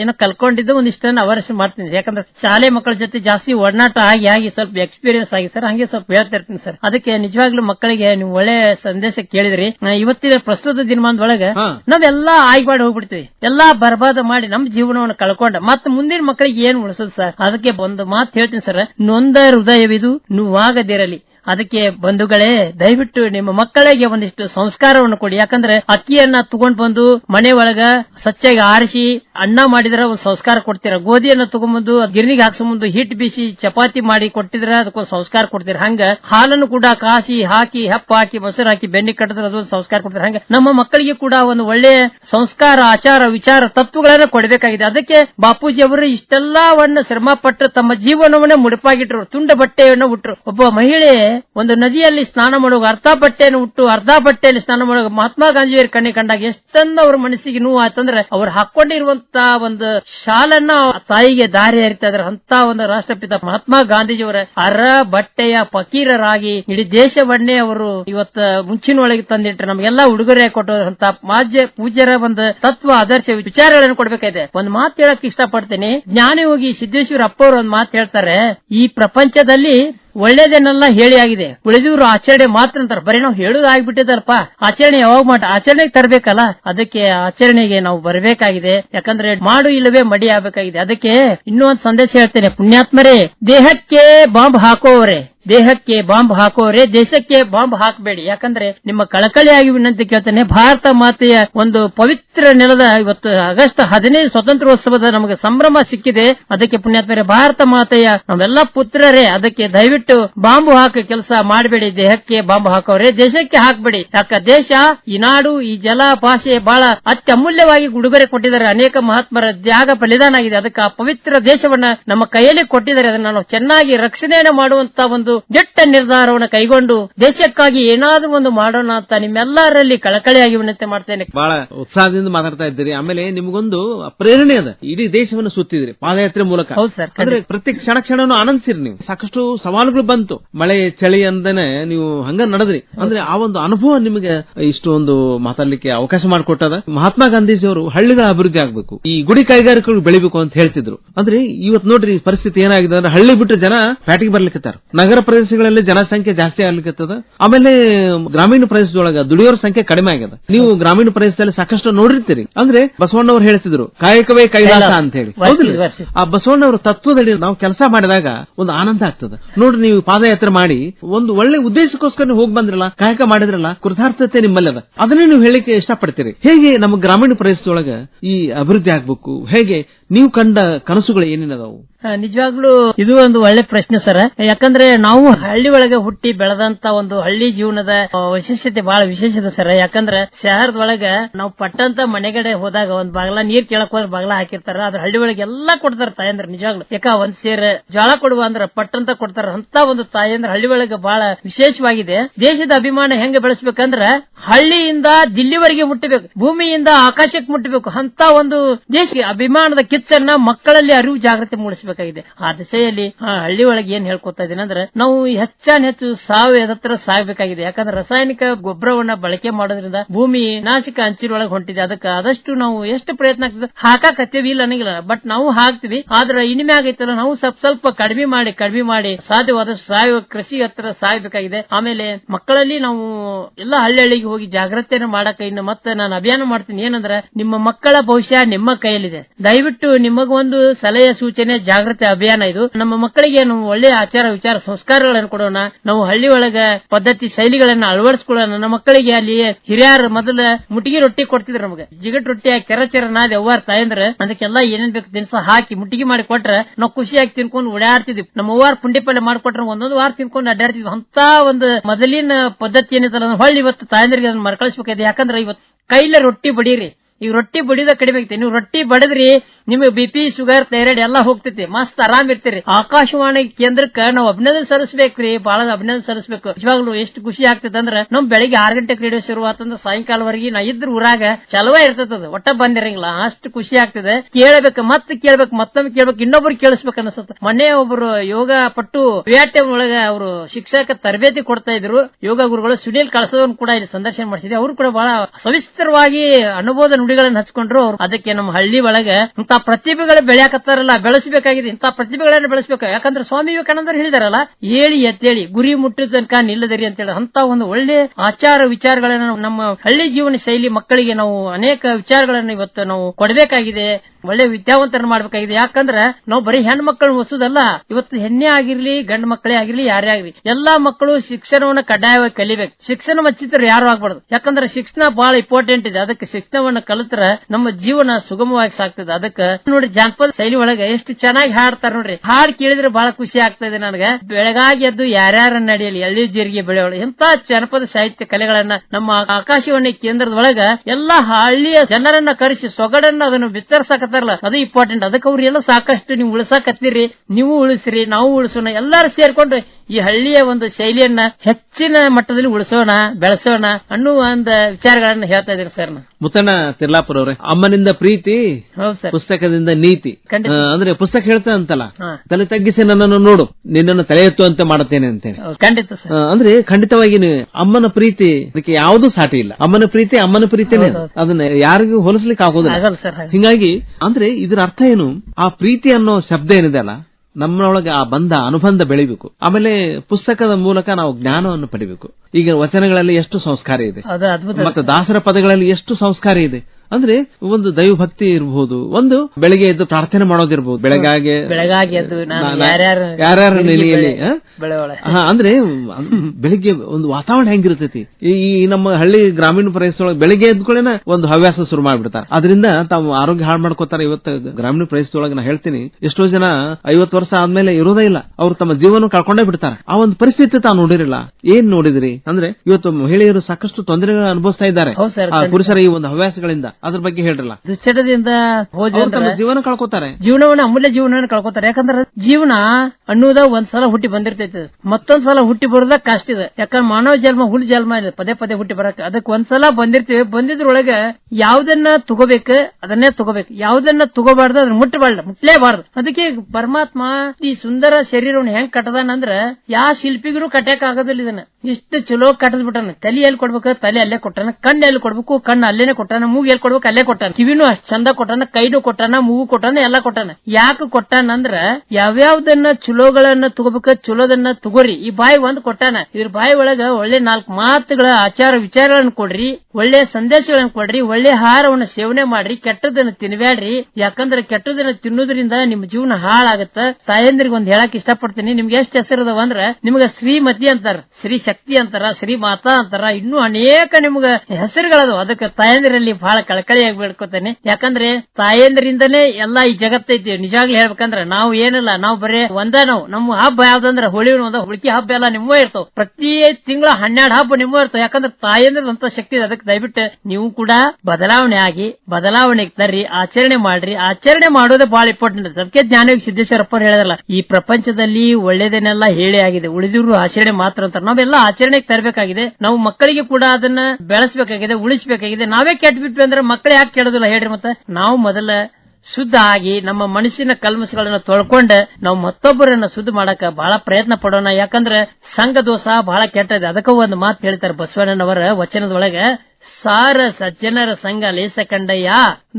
ಏನೋ ಕಲ್ಕೊಂಡಿದ್ದು ಒಂದಿಷ್ಟನ್ನು ಅವರ್ಸ್ ಮಾಡ್ತೀನಿ. ಯಾಕಂದ್ರೆ ಶಾಲೆ ಮಕ್ಕಳ ಜೊತೆ ಜಾಸ್ತಿ ಒಡನಾಟ ಆಗಿ ಆಗಿ ಸ್ವಲ್ಪ ಎಕ್ಸ್ಪೀರಿಯನ್ಸ್ ಆಗಿ ಸರ್. ಹಂಗೆ ಸ್ವಲ್ಪ ಹೇಳ್ತಿರ್ತೀನಿ ಸರ್. ಅದಕ್ಕೆ ನಿಜವಾಗ್ಲೂ ಮಕ್ಕಳಿಗೆ ನೀವು ಒಳ್ಳೆ ಸಂದೇಶ ಕೇಳಿದ್ರಿ. ಇವತ್ತಿನ ಪ್ರಸ್ತುತ ದಿನಮಾನದೊಳಗೆ ಒಳಗ ನಾವೆಲ್ಲಾ ಆಯ್ಪಾಡಿ ಹೋಗ್ಬಿಡ್ತೀವಿ. ಎಲ್ಲಾ ಬರ್ಬಾದ ಮಾಡಿ ನಮ್ಮ ಜೀವನವನ್ನು ಕಳ್ಕೊಂಡ. ಮತ್ತೆ ಮುಂದಿನ ಮಕ್ಕಳಿಗೆ ಏನ್ ಉಳಿಸೋದು ಸರ್? ಅದಕ್ಕೆ ಒಂದು ಮಾತು ಹೇಳ್ತೀನಿ ಸರ್. ನೊಂದ ಹೃದಯವಿದು ನೋವಾಗದಿರಲಿ. ಅದಕ್ಕೆ ಬಂಧುಗಳೇ, ದಯವಿಟ್ಟು ನಿಮ್ಮ ಮಕ್ಕಳಿಗೆ ಒಂದಿಷ್ಟು ಸಂಸ್ಕಾರವನ್ನು ಕೊಡಿ. ಯಾಕಂದ್ರೆ ಅಕ್ಕಿಯನ್ನ ತಗೊಂಡ್ ಬಂದು ಮನೆ ಒಳಗ ಸ್ವಚ್ಛಾಗಿ ಆರಿಸಿ ಅನ್ನ ಮಾಡಿದ್ರೆ ಒಂದು ಸಂಸ್ಕಾರ ಕೊಡ್ತೀರ. ಗೋಧಿಯನ್ನ ತಗೊಂಡ್ಬಂದು ಗಿರ್ನಿಗೆ ಹಾಕ್ಸೊಂಬಂದು ಹಿಟ್ ಬೀಸಿ ಚಪಾತಿ ಮಾಡಿ ಕೊಟ್ಟಿದ್ರೆ ಅದಕ್ಕೊಂದು ಸಂಸ್ಕಾರ ಕೊಡ್ತೀರ. ಹಂಗ ಹಾಲನ್ನು ಕೂಡ ಕಾಸಿ ಹಾಕಿ, ಹೆಪ್ಪ ಹಾಕಿ, ಮೊಸರು ಹಾಕಿ, ಬೆಣ್ಣೆ ಕಟ್ಟಿದ್ರೆ ಅದೊಂದು ಸಂಸ್ಕಾರ ಕೊಡ್ತೀರ. ಹಂಗ ನಮ್ಮ ಮಕ್ಕಳಿಗೆ ಕೂಡ ಒಂದು ಒಳ್ಳೆ ಸಂಸ್ಕಾರ, ಆಚಾರ, ವಿಚಾರ ತತ್ವಗಳನ್ನ ಕೊಡಬೇಕಾಗಿದೆ. ಅದಕ್ಕೆ ಬಾಪೂಜಿ ಅವರು ಇಷ್ಟೆಲ್ಲವನ್ನು ಶ್ರಮ ಪಟ್ಟು ತಮ್ಮ ಜೀವನವನ್ನ ಮುಡುಪಾಗಿಟ್ರು. ತುಂಡ ಬಟ್ಟೆಯನ್ನು ಉಟ್ರು. ಒಬ್ಬ ಮಹಿಳೆ ಒಂದು ನದಿಯಲ್ಲಿ ಸ್ನಾನ ಮಾಡುವಾಗ ಅರ್ಧ ಬಟ್ಟೆಯನ್ನು ಉಟ್ಟು, ಅರ್ಧ ಬಟ್ಟೆಯಲ್ಲಿ ಸ್ನಾನ ಮಾಡುವಾಗ ಮಹಾತ್ಮ ಗಾಂಧಿಯವರ ಕಣ್ಣಿ ಕಂಡಾಗ ಎಷ್ಟೊಂದು ಅವ್ರ ಮನಸ್ಸಿಗೆ ನೋವು ಆಯ್ತಂದ್ರೆ ಅವ್ರು ಹಾಕೊಂಡಿರುವಂತ ಒಂದು ಶಾಲನ್ನ ತಾಯಿಗೆ ದಾರಿ ಹರಿತಾ ಇದ್ರೆ ಅಂತ ಒಂದು ರಾಷ್ಟ್ರಪಿತ ಮಹಾತ್ಮ ಗಾಂಧೀಜಿಯವರ ಅರ ಬಟ್ಟೆಯ ಫಕೀರರಾಗಿ ಇಡೀ ದೇಶವನ್ನೇ ಅವರು ಇವತ್ತು ಮುಂಚಿನೊಳಗೆ ತಂದಿಟ್ರೆ ನಮಗೆಲ್ಲ ಉಡುಗೊರೆ ಕೊಟ್ಟಂತ ಮಾಜ್ಯ ಪೂಜ್ಯರ ಒಂದು ತತ್ವ, ಆದರ್ಶ ವಿಚಾರಗಳನ್ನು ಕೊಡ್ಬೇಕಾಗಿದೆ ಒಂದು ಮಾತು ಹೇಳಕ್ ಇಷ್ಟಪಡ್ತೀನಿ. ಜ್ಞಾನಿ ಹೋಗಿ ಸಿದ್ದೇಶ್ವರ ಅಪ್ಪ ಅವರು ಒಂದು ಮಾತು ಹೇಳ್ತಾರೆ. ಈ ಪ್ರಪಂಚದಲ್ಲಿ ಒಳ್ಳೇದೇನೆಲ್ಲ ಹೇಳಿ ಆಗಿದೆ. ಉಳಿದಿವ್ರು ಆಚರಣೆ ಮಾತ್ರ ಅಂತಾರೆ. ಬರೀ ನಾವು ಹೇಳೋದು ಆಗ್ಬಿಟ್ಟಿದಲ್ಪ ಆಚರಣೆ ಯಾವಾಗ ಮಾಡ, ಆಚರಣೆಗೆ ತರಬೇಕಲ್ಲ? ಅದಕ್ಕೆ ಆಚರಣೆಗೆ ನಾವು ಬರಬೇಕಾಗಿದೆ. ಯಾಕಂದ್ರೆ ಮಾಡು ಇಲ್ಲವೇ ಮಡಿ ಆಗ್ಬೇಕಾಗಿದೆ. ಅದಕ್ಕೆ ಇನ್ನೂ ಒಂದು ಸಂದೇಶ ಹೇಳ್ತೇನೆ. ಪುಣ್ಯಾತ್ಮರೇ, ದೇಹಕ್ಕೆ ಬಾಂಬ್ ಹಾಕೋವರೆ ದೇಹಕ್ಕೆ ಬಾಂಬ್ ಹಾಕೋರೆ, ದೇಶಕ್ಕೆ ಬಾಂಬ್ ಹಾಕಬೇಡಿ. ಯಾಕಂದ್ರೆ ನಿಮ್ಮ ಕಳಕಳಿಯಾಗಿ ವಿನಂತಿ ಕೇಳ್ತೇನೆ, ಭಾರತ ಮಾತೆಯ ಒಂದು ಪವಿತ್ರ ನೆಲದ ಇವತ್ತು ಆಗಸ್ಟ್ ಹದಿನೈದು ಸ್ವತಂತ್ರೋತ್ಸವದ ನಮಗೆ ಸಂಭ್ರಮ ಸಿಕ್ಕಿದೆ. ಅದಕ್ಕೆ ಪುಣ್ಯಾತ್ಮರೇ, ಭಾರತ ಮಾತೆಯ ನಾವೆಲ್ಲ ಪುತ್ರರೇ, ಅದಕ್ಕೆ ದಯವಿಟ್ಟು ಬಾಂಬು ಹಾಕೋ ಕೆಲಸ ಮಾಡಬೇಡಿ. ದೇಹಕ್ಕೆ ಬಾಂಬು ಹಾಕೋರೆ, ದೇಶಕ್ಕೆ ಹಾಕಬೇಡಿ. ಯಾಕ, ದೇಶ ಈ ನಾಡು, ಈ ಜಲ ಭಾಷೆ ಬಹಳ ಅತ್ಯಮೂಲ್ಯವಾಗಿ ಉಡುಗೊರೆ ಕೊಟ್ಟಿದ್ದಾರೆ. ಅನೇಕ ಮಹಾತ್ಮರ ತ್ಯಾಗ ಬಲಿದಾನ ಆಗಿದೆ. ಅದಕ್ಕೆ ಆ ಪವಿತ್ರ ದೇಶವನ್ನ ನಮ್ಮ ಕೈಯಲ್ಲಿ ಕೊಟ್ಟಿದ್ದಾರೆ. ಅದನ್ನ ನಾವು ಚೆನ್ನಾಗಿ ರಕ್ಷಣೆಯನ್ನು ಮಾಡುವಂತ ಒಂದು ದಿಟ್ಟ ನಿರ್ಧಾರವನ್ನು ಕೈಗೊಂಡು ದೇಶಕ್ಕಾಗಿ ಏನಾದರೂ ಒಂದು ಮಾಡೋಣ ಅಂತ ನಿಮ್ಮೆಲ್ಲರಲ್ಲಿ ಕಳಕಳಿಯಾಗಿ ವಿನಂತಿ ಮಾಡ್ತೇನೆ. ಬಹಳ ಉತ್ಸಾಹದಿಂದ ಮಾತಾಡ್ತಾ ಇದ್ದೀರಿ. ಆಮೇಲೆ ನಿಮಗೊಂದು ಪ್ರೇರಣೆ ಅದ. ಇಡೀ ದೇಶವನ್ನು ಸುತ್ತಿದ್ರಿ ಪಾದಯಾತ್ರೆ ಮೂಲಕ. ಹೌದು ಸರ್, ಅಂದ್ರೆ ಪ್ರತಿ ಕ್ಷಣ ಕ್ಷಣನು ಆನಂದಿಸಿರಿ ನೀವು. ಸಾಕಷ್ಟು ಸವಾಲುಗಳು ಬಂತು. ಮಳೆ ಚಳಿ ಅಂದನೆ ನೀವು ಹಂಗ ನಡೆದ್ರಿ. ಅಂದ್ರೆ ಆ ಒಂದು ಅನುಭವ ನಿಮಗೆ ಇಷ್ಟು ಒಂದು ಮಾತಾಡ್ಲಿಕ್ಕೆ ಅವಕಾಶ ಮಾಡಿಕೊಟ್ಟದ. ಮಹಾತ್ಮ ಗಾಂಧೀಜಿ ಅವರು ಹಳ್ಳಿಗಳ ಅಭಿವೃದ್ಧಿ ಆಗಬೇಕು. ಈ ಗುಡಿ ಕೈಗಾರಿಕೆಗಳು ಬೆಳಿಬೇಕು ಅಂತ ಹೇಳ್ತಿದ್ರು. ಅಂದ್ರೆ ಇವತ್ತು ನೋಡ್ರಿ ಪರಿಸ್ಥಿತಿ ಏನಾಗಿದೆ ಅಂದ್ರೆ ಹಳ್ಳಿ ಬಿಟ್ಟು ಜನ ಪ್ಯಾಟಿಗೆ ಬರ್ಲಿಕ್ಕೆ ನಗರ ಪ್ರದೇಶಗಳಲ್ಲಿ ಜನಸಂಖ್ಯೆ ಜಾಸ್ತಿ ಆಗ್ಲಿಕ್ಕತ್ತದ ಆಮೇಲೆ ಗ್ರಾಮೀಣ ಪ್ರದೇಶದೊಳಗ ದುಡಿಯೋರ ಸಂಖ್ಯೆ ಕಡಿಮೆ ಆಗ್ಯದ. ನೀವು ಗ್ರಾಮೀಣ ಪ್ರದೇಶದಲ್ಲಿ ಸಾಕಷ್ಟು ನೋಡಿರ್ತೀರಿ. ಅಂದ್ರೆ ಬಸವಣ್ಣವ್ರು ಹೇಳ್ತಿದ್ರು ಕಾಯಕವೇ ಕೈಲಾಸ. ಅಂತ ಹೇಳಿ. ಆ ಬಸವಣ್ಣವರ ತತ್ವದಡಿ ನಾವು ಕೆಲಸ ಮಾಡಿದಾಗ ಒಂದು ಆನಂದ ಆಗ್ತದ. ನೋಡ್ರಿ ನೀವು ಪಾದಯಾತ್ರೆ ಮಾಡಿ ಒಂದು ಒಳ್ಳೆ ಉದ್ದೇಶಕ್ಕೋಸ್ಕರ ಹೋಗಿ ಬಂದ್ರಲ್ಲ ಕಾಯಕ ಮಾಡಿದ್ರಲ್ಲ ಕೃತಾರ್ಥತೆ ನಿಮ್ಮಲ್ಲದ. ಅದ ಅದನ್ನೇ ನೀವು ಹೇಳಿಕೆ ಇಷ್ಟಪಡ್ತೀರಿ. ಹೇಗೆ ನಮ್ಮ ಗ್ರಾಮೀಣ ಪ್ರದೇಶದೊಳಗ ಈ ಅಭಿವೃದ್ಧಿ ಆಗ್ಬೇಕು? ಹೇಗೆ ನೀವು ಕಂಡ ಕನಸುಗಳು ಏನೇನದಾವು? ನಿಜವಾಗ್ಲೂ ಇದು ಒಂದು ಒಳ್ಳೆ ಪ್ರಶ್ನೆ, ಸರ್. ಯಾಕಂದ್ರೆ ನಾವು ಹಳ್ಳಿ ಒಳಗೆ ಹುಟ್ಟಿ ಬೆಳೆದಂತ ಒಂದು ಹಳ್ಳಿ ಜೀವನದ ವಿಶೇಷತೆ ಬಹಳ ವಿಶೇಷತೆ ಸರ್. ಯಾಕಂದ್ರೆ ಶಹರದೊಳಗ ನಾವು ಪಟ್ಟಂತ ಮನೆಗಡೆ ಹೋದಾಗ ಒಂದ್ ಬಾಗ್ಲ ನೀರ್ ಕೇಳಕ್ ಹೋದ್ರೆ ಬಾಗ್ಲ ಹಾಕಿರ್ತಾರ. ಅದ್ರ ಹಳ್ಳಿ ಒಳಗೆ ಎಲ್ಲಾ ಕೊಡ್ತಾರ ತಾಯಂದ್ರ, ನಿಜವಾಗ್ಲು. ಯಾಕ, ಒಂದ್ ಸೇರ್ ಜ್ವಾಳ ಕೊಡುವ ಅಂದ್ರ ಪಟ್ಟಂತ ಕೊಡ್ತಾರ. ಅಂತ ಒಂದು ತಾಯಂದ್ರ ಹಳ್ಳಿ ಒಳಗೆ ಬಹಳ ವಿಶೇಷವಾಗಿದೆ. ದೇಶದ ಅಭಿಮಾನ ಹೆಂಗ ಬೆಳೆಸ್ಬೇಕಂದ್ರ ಹಳ್ಳಿಯಿಂದ ದಿಲ್ಲಿವರೆಗೆ ಮುಟ್ಟಬೇಕು, ಭೂಮಿಯಿಂದ ಆಕಾಶಕ್ಕೆ ಮುಟ್ಟಬೇಕು. ಅಂತ ಒಂದು ದೇಶ ಅಭಿಮಾನದ ಕಿಚ್ಚನ್ನ ಮಕ್ಕಳಲ್ಲಿ ಅರಿವು ಜಾಗೃತಿ ಮೂಡಿಸಬೇಕಾಗಿದೆ ಆ ದಿಸೆಯಲ್ಲಿ ಹಳ್ಳಿ ಒಳಗೆ ಏನ್ ಹೇಳ್ಕೊತಾ ಇದೀನಿ ಅಂದ್ರೆ, ನಾವು ಹೆಚ್ಚಾನ್ ಹೆಚ್ಚು ಸಾವಯವ ಹತ್ರ ಸಾಗಬೇಕಾಗಿದೆ. ಯಾಕಂದ್ರೆ ರಾಸಾಯನಿಕ ಗೊಬ್ಬರವನ್ನ ಬಳಕೆ ಮಾಡೋದ್ರಿಂದ ಭೂಮಿ ನಾಶಕ ಅಂಚಿನೊಳಗೆ ಹೊಂಟಿದೆ. ಅದಕ್ಕೆ ಆದಷ್ಟು ನಾವು ಎಷ್ಟು ಪ್ರಯತ್ನ ಆಗ್ತದೆ ಹಾಕಾಕತ್ತೀವಿ ಇಲ್ಲ ಅನ್ನಂಗಿಲ್ಲ. ಬಟ್ ನಾವು ಹಾಕ್ತಿವಿ, ಆದ್ರೆ ಇನಿಮೆ ಆಗೈತಲ್ಲ, ನಾವು ಸ್ವಲ್ಪ ಸ್ವಲ್ಪ ಕಡಿಮೆ ಮಾಡಿ ಕಡಿಮೆ ಮಾಡಿ ಸಾಧ್ಯವಾದಷ್ಟು ಸಾವಯವ ಕೃಷಿ ಹತ್ರ ಸಾಗಬೇಕಾಗಿದೆ. ಆಮೇಲೆ ಮಕ್ಕಳಲ್ಲಿ ನಾವು ಎಲ್ಲ ಹಳ್ಳಿ ಹಳ್ಳಿಗೆ ಹೋಗಿ ಜಾಗ್ರತೆಯನ್ನು ಮಾಡಕ ಇನ್ನು ಮತ್ತೆ ನಾನು ಅಭಿಯಾನ ಮಾಡ್ತೀನಿ. ಏನಂದ್ರೆ, ನಿಮ್ಮ ಮಕ್ಕಳ ಭವಿಷ್ಯ ನಿಮ್ಮ ಕೈಯಲ್ಲಿದೆ. ದಯವಿಟ್ಟು ನಿಮಗೊಂದು ಸಲಹೆ ಸೂಚನೆ ಜಾಗೃತಿ ಅಭಿಯಾನ ಇದು. ನಮ್ಮ ಮಕ್ಕಳಿಗೆ ನಾವು ಒಳ್ಳೆಯ ಆಚಾರ ವಿಚಾರ ಸಂಸ್ಕಾರಗಳನ್ನು ಕೊಡೋಣ. ನಾವು ಹಳ್ಳಿ ಒಳಗ ಪದ್ಧತಿ ಶೈಲಿಗಳನ್ನ ಅಳವಡಿಸಿಕೊಳ್ಳೋಣ. ನಮ್ಮ ಮಕ್ಕಳಿಗೆ ಅಲ್ಲಿ ಹಿರಿಯರು ಮೊದಲ ಮುಟ್ಟಿಗೆ ರೊಟ್ಟಿ ಕೊಡ್ತಿದ್ರು ನಮಗೆ. ಜಿಗಟ್ ರೊಟ್ಟಿ ಹಾಕಿ ಚರ ಚರ ನಾದ್ ತಾಯಂದ್ರ ಅದಕ್ಕೆಲ್ಲ ಏನೇನ್ ಬೇಕು ದಿನಸ ಹಾಕಿ ಮುಟ್ಟಿಗೆ ಮಾಡಿ ಕೊಟ್ರೆ ನಾವು ಖುಷಿಯಾಗಿ ತಿನ್ಕೊಂಡು ಓಡಾಡ್ತಿದ್ವಿ. ನಮ್ಮ ಅವ್ವಾರ ಪುಂಡಿ ಪಲ್ಲೆ ಮಾಡಿಕೊಟ್ರೆ ಒಂದೊಂದು ವಾರ ತಿನ್ಕೊಂಡು ಅಡ್ಡಾಡ್ತಿದ್ವಿ. ಅಂತ ಒಂದು ಮೊದಲಿನ ಪದ್ಧತಿ ಏನಿದೆ ಹೊಳ್ಳಿ ಇವತ್ತು ತಾಯಂದ್ರಿಗೆ ಅದನ್ನ ಮರ್ಕಳಿಸ್ಬೇಕಾಗಿದೆ ಯಾಕಂದ್ರೆ ಇವತ್ತು ಕೈಲೇ ರೊಟ್ಟಿ ಬಡೀರಿ. ಈಗ ರೊಟ್ಟಿ ಬಡಿದ ಕಡಿಮೆ ಐತಿ ನೀವು ರೊಟ್ಟಿ ಬಡದ್ರಿ, ನಿಮಗೆ ಬಿ ಪಿ ಶುಗರ್ ಥೈರಾಯ್ಡ್ ಎಲ್ಲ ಹೋಗ್ತೈತಿ. ಮಸ್ತ್ ಆರಾಮ್ ಇರ್ತೀರಿ. ಆಕಾಶವಾಣಿ ಕೇಂದ್ರಕ್ಕೆ ನಾವು ಅಭಿನಂದನೆ ಸಲ್ಲಿಸ್ಬೇಕ್ರಿ. ಬಹಳ ಅಭಿನಂದನೆ ಸಲ್ಲಿಸಬೇಕು. ನಿಜವಾಗ್ಲೂ ಎಷ್ಟು ಖುಷಿ ಆಗ್ತೈತೆ ಅಂದ್ರೆ ನಮ್ ಬೆಳಿಗ್ಗೆ ಆರು ಗಂಟೆಗೆ ರೇಡಿಯೋ ಶುರು ಆತಂದ್ರೆ ಸಾಯಂಕಾಲವರೆಗೆ ನಾ ಇದ್ರ ಊರಾಗ ಚಲವ ಇರ್ತದ ಒಟ್ಟ ಬಂದಿರಂಗಿಲ್ಲ. ಅಷ್ಟು ಖುಷಿ ಆಗ್ತದೆ. ಕೇಳಬೇಕು ಮತ್ತೆ ಕೇಳ್ಬೇಕು, ಮತ್ತೊಮ್ಮೆ ಕೇಳ್ಬೇಕು, ಇನ್ನೊಬ್ರು ಕೇಳಿಸ್ಬೇಕು ಅನ್ಸುತ್ತೆ. ಮೊನ್ನೆ ಒಬ್ರು ಯೋಗ ಪಟ್ಟು ಕ್ರಿಯಾಟಿವ್ ಒಳಗ ಅವರು ಶಿಕ್ಷಕ ತರಬೇತಿ ಕೊಡ್ತಾ ಇದ್ರು. ಯೋಗ ಗುರುಗಳು ಸುನೀಲ್ ಕಳಸದವ್ರನ್ನ ಕೂಡ ಇಲ್ಲಿ ಸಂದರ್ಶನ ಮಾಡಿಸಿದೆ ಅವರು ಕೂಡ ಬಹಳ ಸವಿಸ್ತರವಾಗಿ ಅನುಭವದ ನುಡಿಗಳನ್ನ ಹಚ್ಕೊಂಡ್ರು, ಅವ್ರು ಅದಕ್ಕೆ ನಮ್ಮ ಹಳ್ಳಿ ಒಳಗೆ ಇಂತ ಪ್ರತಿಭೆಗಳು ಬೆಳೆಯಕತ್ತಾರಲ್ಲ, ಬೆಳೆಸಬೇಕಾಗಿದೆ ಇಂತ ಪ್ರತಿಭೆಗಳನ್ನ ಬೆಳೆಸಬೇಕು. ಯಾಕಂದ್ರೆ ಸ್ವಾಮಿ ವಿವೇಕಾನಂದರು ಹೇಳಿದಾರಲ್ಲ ಹೇಳಿ ಎತ್ತೇಳಿ ಗುರಿ ಮುಟ್ಟಿದ ತನಕ ನಿಲ್ಲದರಿ ಅಂತ ಹೇಳಿ ಅಂತ ಒಂದು ಒಳ್ಳೆ ಆಚಾರ ವಿಚಾರಗಳನ್ನ ನಮ್ಮ ಹಳ್ಳಿ ಜೀವನ ಶೈಲಿ ಮಕ್ಕಳಿಗೆ ನಾವು ಅನೇಕ ವಿಚಾರಗಳನ್ನ ಇವತ್ತು ನಾವು ಕೊಡಬೇಕಾಗಿದೆ. ಒಳ್ಳೆ ವಿದ್ಯಾವಂತರನ್ನ ಮಾಡಬೇಕಾಗಿದೆ. ಯಾಕಂದ್ರೆ ನಾವು ಬರೀ ಹೆಣ್ಣು ಮಕ್ಕಳು ಹೊಸದಲ್ಲ ಇವತ್ತು ಹೆಣ್ಣೆ ಆಗಿರ್ಲಿ, ಗಂಡು ಮಕ್ಕಳೇ ಆಗಿರ್ಲಿ, ಯಾರೇ ಆಗಲಿ, ಎಲ್ಲಾ ಮಕ್ಕಳು ಶಿಕ್ಷಣವನ್ನ ಕಡ್ಡಾಯವಾಗಿ ಕಲಿಬೇಕು. ಶಿಕ್ಷಣ ಮಚ್ಚಿದ್ರು ಯಾರು ಆಗ್ಬಾರ್ದು. ಯಾಕಂದ್ರೆ ಶಿಕ್ಷಣ ಬಹಳ ಇಂಪಾರ್ಟೆಂಟ್ ಇದೆ. ಅದಕ್ಕೆ ಶಿಕ್ಷಣವನ್ನ ಕಲಿತ್ರ ನಮ್ಮ ಜೀವನ ಸುಗಮವಾಗಿ ಸಾಕ್ತದೆ. ಅದಕ್ಕೆ ನೋಡಿ, ಜಾನಪದ ಶೈಲಿ ಒಳಗೆ ಎಷ್ಟು ಚೆನ್ನಾಗಿ ಹಾಡ್ತಾರ ನೋಡ್ರಿ. ಹಾಡ್ ಕೇಳಿದ್ರೆ ಬಹಳ ಖುಷಿ ಆಗ್ತಾ ಇದೆ ನನಗೆ. ಬೆಳಗಾಗಿ ಎದ್ದು ಯಾರ್ಯಾರ ನಡೆಯಲಿ, ಎಳ್ಳಿ, ಜೀರಿಗೆ ಬೆಳೆಯೋಳು ಇಂತ ಜನಪದ ಸಾಹಿತ್ಯ ಕಲೆಗಳನ್ನ ನಮ್ಮ ಆಕಾಶವಾಣಿ ಕೇಂದ್ರದೊಳಗ ಎಲ್ಲಾ ಹಳ್ಳಿಯ ಜನರನ್ನ ಕರೆಸಿ ಸೊಗಡನ್ನ ಅದನ್ನು ಬಿತ್ತರಿಸಾಕತ್ತಾರಲ್ಲ ಅದು ಇಂಪಾರ್ಟೆಂಟ್ ಅದಕ್ಕೆ ಅವ್ರೆಲ್ಲ ಸಾಕಷ್ಟು ನೀವು ಉಳಿಸಾಕತ್ತೀರಿ ನೀವು ಉಳಿಸ್ರಿ ನಾವು ಉಳಿಸೋಣ ಎಲ್ಲರೂ ಸೇರ್ಕೊಂಡು ಈ ಹಳ್ಳಿಯ ಒಂದು ಶೈಲಿಯನ್ನ ಹೆಚ್ಚಿನ ಮಟ್ಟದಲ್ಲಿ ಉಳಿಸೋಣ ಬೆಳೆಸೋಣ ಅನ್ನುವ ಒಂದು ವಿಚಾರಗಳನ್ನ ಹೇಳ್ತಾ ಇದ್ದೀನಿ ಸರ್ ಮುತ್ತಣ್ಣ ತಿರ್ಲಾಪುರ ಅವರೇ ಅಮ್ಮನಿಂದ ಪ್ರೀತಿ ಪುಸ್ತಕದಿಂದ ನೀತಿ. ಅಂದ್ರೆ ಪುಸ್ತಕ ಹೇಳ್ತಾ ಅಂತಲ್ಲ ತಲೆ ತಗ್ಗಿಸಿ ನನ್ನನ್ನು ನೋಡು ನಿನ್ನನ್ನು ತಲೆ ಎತ್ತುವಂತೆ ಮಾಡುತ್ತೇನೆ ಅಂತೇನೆ ಹೌದು, ಖಂಡಿತ ಅಂದ್ರೆ ಖಂಡಿತವಾಗಿ ನೀವು ಅಮ್ಮನ ಪ್ರೀತಿ ಅದಕ್ಕೆ ಯಾವುದು ಸಾಟಿ ಇಲ್ಲ. ಅಮ್ಮನ ಪ್ರೀತಿ ಅಮ್ಮನ ಪ್ರೀತಿನೇ ಅದು. ಅದನ್ನ ಯಾರಿಗೂ ಹೋಲಿಸ್ಲಿಕ್ಕೆ ಆಗೋದಿಲ್ಲ. ಹಿಂಗಾಗಿ ಅಂದ್ರೆ ಇದರ ಅರ್ಥ ಏನು? ಆ ಪ್ರೀತಿ ಅನ್ನೋ ಶಬ್ದ ಏನಿದೆ ಅಲ್ಲ ನಮ್ಮೊಳಗೆ ಆ ಬಂಧ ಅನುಬಂಧ ಬೆಳಿಬೇಕು. ಆಮೇಲೆ ಪುಸ್ತಕದ ಮೂಲಕ ನಾವು ಜ್ಞಾನವನ್ನು ಪಡಿಬೇಕು. ಈಗ ವಚನಗಳಲ್ಲಿ ಎಷ್ಟು ಸಂಸ್ಕಾರ ಇದೆ? ಮತ್ತು ದಾಸರ ಪದಗಳಲ್ಲಿ ಎಷ್ಟು ಸಂಸ್ಕಾರ ಇದೆ? ಅಂದ್ರೆ ಒಂದು ದೈವ ಭಕ್ತಿ ಇರಬಹುದು ಒಂದು ಬೆಳಗ್ಗೆ ಎದ್ದು ಪ್ರಾರ್ಥನೆ ಮಾಡೋದಿರಬಹುದು ಬೆಳಗಾಗೆ ಬೆಳಗಾಗಿ ಯಾರ್ಯಾರು ನೆಲೆಯಲ್ಲಿ ಅಂದ್ರೆ ಬೆಳಿಗ್ಗೆ ಒಂದು ವಾತಾವರಣ ಹೆಂಗಿರ್ತೈತಿ? ಈ ನಮ್ಮ ಹಳ್ಳಿ ಗ್ರಾಮೀಣ ಪ್ರದೇಶದೊಳಗೆ ಬೆಳಿಗ್ಗೆ ಎದ್ಕೊಳ್ಳೇನ ಒಂದು ಹವ್ಯಾಸ ಶುರು ಮಾಡ್ಬಿಡ್ತಾರೆ. ಅದರಿಂದ ತಾವು ಆರೋಗ್ಯ ಹಾಳು ಮಾಡ್ಕೋತಾರೆ. ಇವತ್ತು ಗ್ರಾಮೀಣ ಪ್ರದೇಶದೊಳಗೆ ನಾ ಹೇಳ್ತೀನಿ ಎಷ್ಟೋ ಜನ ಐವತ್ತು ವರ್ಷ ಆದ್ಮೇಲೆ ಇರೋದೇ ಇಲ್ಲ. ಅವ್ರು ತಮ್ಮ ಜೀವನ ಕಳ್ಕೊಂಡೇ ಬಿಡ್ತಾರೆ. ಆ ಒಂದು ಪರಿಸ್ಥಿತಿ ತಾವು ನೋಡಿರಲ್ಲ. ಏನ್ ನೋಡಿದ್ರಿ? ಅಂದ್ರೆ ಇವತ್ತು ಮಹಿಳೆಯರು ಸಾಕಷ್ಟು ತೊಂದರೆಗಳನ್ನು ಅನುಭವಿಸ್ತಾ ಇದ್ದಾರೆ. ಪುರುಷರ ಈ ಒಂದು ಹವ್ಯಾಸಗಳಿಂದ. ಅದ್ರ ಬಗ್ಗೆ ಹೇಳ್ರಲ್ಲ. ದುಶ್ಚಟದಿಂದ ಹೋದ್ವಿ ಅವ್ರು ತಮ್ಮ ಜೀವನ ಕಳ್ಕೊತಾರೆ. ಜೀವನವನ್ನ ಅಮೂಲ್ಯ ಜೀವನವನ್ನು ಕಳ್ಕೊತಾರೆ. ಯಾಕಂದ್ರೆ ಜೀವನ ಅನ್ನೋದ ಒಂದ್ಸಲ ಹುಟ್ಟಿ ಬಂದಿರ್ತೈತೆ. ಮತ್ತೊಂದ್ ಸಲ ಹುಟ್ಟಿ ಬರೋದ ಕಷ್ಟ ಇದೆ. ಯಾಕಂದ್ರೆ ಮಾನವ ಜನ್ಮ ಹುಲ್ ಜನ್ಮ ಇದೆ. ಪದೇ ಪದೇ ಹುಟ್ಟಿ ಬರಕ್ ಅದಕ್ಕೆ ಒಂದ್ಸಲ ಬಂದಿರ್ತೀವಿ. ಬಂದಿದ್ರೊಳಗೆ ಯಾವ್ದನ್ನ ತಗೋಬೇಕು ಅದನ್ನೇ ತಗೋಬೇಕು. ಯಾವ್ದನ್ನ ತಗೋಬಾರ್ದು ಅದನ್ನ ಮುಟ್ಟಬಾರ್ದು ಮುಟ್ಲೇಬಾರ್ದು. ಅದಕ್ಕೆ ಪರಮಾತ್ಮ ಈ ಸುಂದರ ಶರೀರವನ್ನು ಹೆಂಗ್ ಕಟ್ಟದಾನಂದ್ರ ಯಾವ ಶಿಲ್ಪಿಗರು ಕಟ್ಯಾಕ ಆಗೋದಿಲ್ಲ ಇದನ್ನ. ಇಷ್ಟು ಚಲೋ ಕಟ್ಟದ್ ಬಿಟ್ಟಾನ ತಲೆ ಎಲ್ಲಿ ಕೊಡ್ಬೇಕು? ತಲೆ ಅಲ್ಲೇ ಕೊಟ್ಟಾನ. ಕಣ್ಣು ಎಲ್ಲಿ ಕೊಡ್ಬೇಕು. ಕಣ್ಣು ಅಲ್ಲೇನೆ ಕೊಟ್ಟಾನ. ಮೂಗು ಎಲ್ಲಿ ಕೊಡ್ಬೇಕು, ಅಲ್ಲೇ ಕೊಟ್ಟಾನ. ಕಿವಿನೂ ಅಷ್ಟ್ ಚಂದ ಕೊಟ್ಟಾನ, ಕೈನು ಕೊಟ್ಟಾನ, ಮೂಗು ಕೊಟ್ಟಾನ, ಎಲ್ಲಾ ಕೊಟ್ಟಾನ. ಯಾಕೆ ಕೊಟ್ಟಾನ ಅಂದ್ರ ಯಾವ್ಯಾವ್ದನ್ನ ಚಲೋಗಳನ್ನ ತಗೋಬೇಕ, ಚಲೋದನ್ನ ತಗೋರಿ. ಈ ಬಾಯಿ ಒಂದ್ ಕೊಟ್ಟಾನ. ಇದ್ರ ಬಾಯಿ ಒಳಗ ಒಳ್ಳೆ ನಾಲ್ಕು ಮಾತುಗಳ, ಆಚಾರ ವಿಚಾರಗಳನ್ನ ಕೊಡ್ರಿ, ಒಳ್ಳೆ ಸಂದೇಶಗಳನ್ನ ಕೊಡ್ರಿ, ಒಳ್ಳೆ ಆಹಾರವನ್ನ ಸೇವನೆ ಮಾಡ್ರಿ ಕೆಟ್ಟದನ್ನ ತಿನ್ಬೇಡ್ರಿ ಯಾಕಂದ್ರೆ ಕೆಟ್ಟದನ್ನ ತಿನ್ನೋದ್ರಿಂದ ನಿಮ್ ಜೀವನ ಹಾಳಾಗತ್ತ. ತಾಯಂದ್ರಿಗೆ ಒಂದ್ ಹೇಳಕ್ ಇಷ್ಟಪಡ್ತೀನಿ. ನಿಮ್ಗೆ ಎಷ್ಟ್ ಹೆಸರದವ ಅಂದ್ರ, ನಿಮ್ಗ ಶ್ರೀಮತಿ ಅಂತಾರ, ಶ್ರೀ ಶಕ್ತಿ ಅಂತಾರ, ಶ್ರೀ ಮಾತಾ ಅಂತಾರ. ಇನ್ನೂ ಅನೇಕ ನಿಮ್ಗ ಹೆಸರುಗಳದು ಅದಕ್ಕೆ ತಾಯಂದಿರಲ್ಲಿ ಬಹಳ ಕಳಕಳಿಯಾಗಿ ಬೇಡ್ಕೋತಾನೆ ಯಾಕಂದ್ರೆ ತಾಯಂದ್ರಿಂದನೇ ಎಲ್ಲಾ ಈ ಜಗತ್ತೈತಿ ನಿಜವಾಗ್ಲೂ ಹೇಳ್ಬೇಕಂದ್ರೆ ನಾವು ಏನಿಲ್ಲ, ನಾವು ಬರೇ ಒಂದ ನಾವು. ನಮ್ಮ ಹಬ್ಬ ಯಾವ್ದಂದ್ರೆ ಹೋಳಿ ಒಂದ ಹುಡುಕಿ ಹಬ್ಬ ಎಲ್ಲ ನಿಮ್ಮವೇ ಇರ್ತಾವ. ಪ್ರತಿ ತಿಂಗಳ ಹನ್ನೆರಡು ಹಬ್ಬ ನಿಮ್ಮವೇ ಇರ್ತಾವ. ಯಾಕಂದ್ರೆ ತಾಯಂದ್ರಂತ ಶಕ್ತಿ ಅದಕ್ಕೆ ದಯವಿಟ್ಟು ನೀವು ಕೂಡ ಬದಲಾವಣೆ ಆಗಿ ಬದಲಾವಣೆಗೆ ತರ್ರಿ, ಆಚರಣೆ ಮಾಡ್ರಿ. ಆಚರಣೆ ಮಾಡೋದೇ ಬಹಳ ಇಂಪಾರ್ಟೆಂಟ್ ಅದಕ್ಕೆ ಜ್ಞಾನವಿ ಸಿದ್ದೇಶ್ವರಪ್ಪ ಹೇಳಿದಲ್ಲ ಈ ಪ್ರಪಂಚದಲ್ಲಿ ಒಳ್ಳೇದನ್ನೆಲ್ಲ ಹೇಳಿ ಆಗಿದೆ. ಉಳಿದಿರು ಆಚರಣೆ ಮಾತ್ರ ಅಂತ ನಾವೆಲ್ಲ ಆಚರಣೆಗೆ ತರಬೇಕಾಗಿದೆ. ನಾವು ಮಕ್ಕಳಿಗೆ ಕೂಡ ಅದನ್ನ ಬೆಳೆಸಬೇಕಾಗಿದೆ, ಉಳಿಸಬೇಕಾಗಿದೆ. ನಾವೇ ಕೆಟ್ಟ ಬಿಟ್ವಿ ಅಂದ್ರೆ ಮಕ್ಕಳು ಯಾಕೆ ಕೇಳೋದಿಲ್ಲ? ಹೇಳ್ರಿ ಮತ್ತೆ. ನಾವು ಮೊದಲ ಶುದ್ಧ ಆಗಿ ನಮ್ಮ ಮನಸ್ಸಿನ ಕಲ್ಮಸಗಳನ್ನ ತೊಳ್ಕೊಂಡ ನಾವು ಮತ್ತೊಬ್ಬರನ್ನ ಶುದ್ಧ ಮಾಡಕ ಬಹಳ ಪ್ರಯತ್ನ ಪಡೋಣ. ಯಾಕಂದ್ರೆ ಸಂಘ ದೋಷ ಬಹಳ ಕೆಟ್ಟದ ಅದಕ್ಕೂ ಒಂದು ಮಾತು ಹೇಳ್ತಾರೆ ಬಸವಣ್ಣನವರ ವಚನದೊಳಗ. ಸಾರ ಸಜ್ಜನರ ಸಂಘ ಲೇಸಕಂಡಯ್ಯ,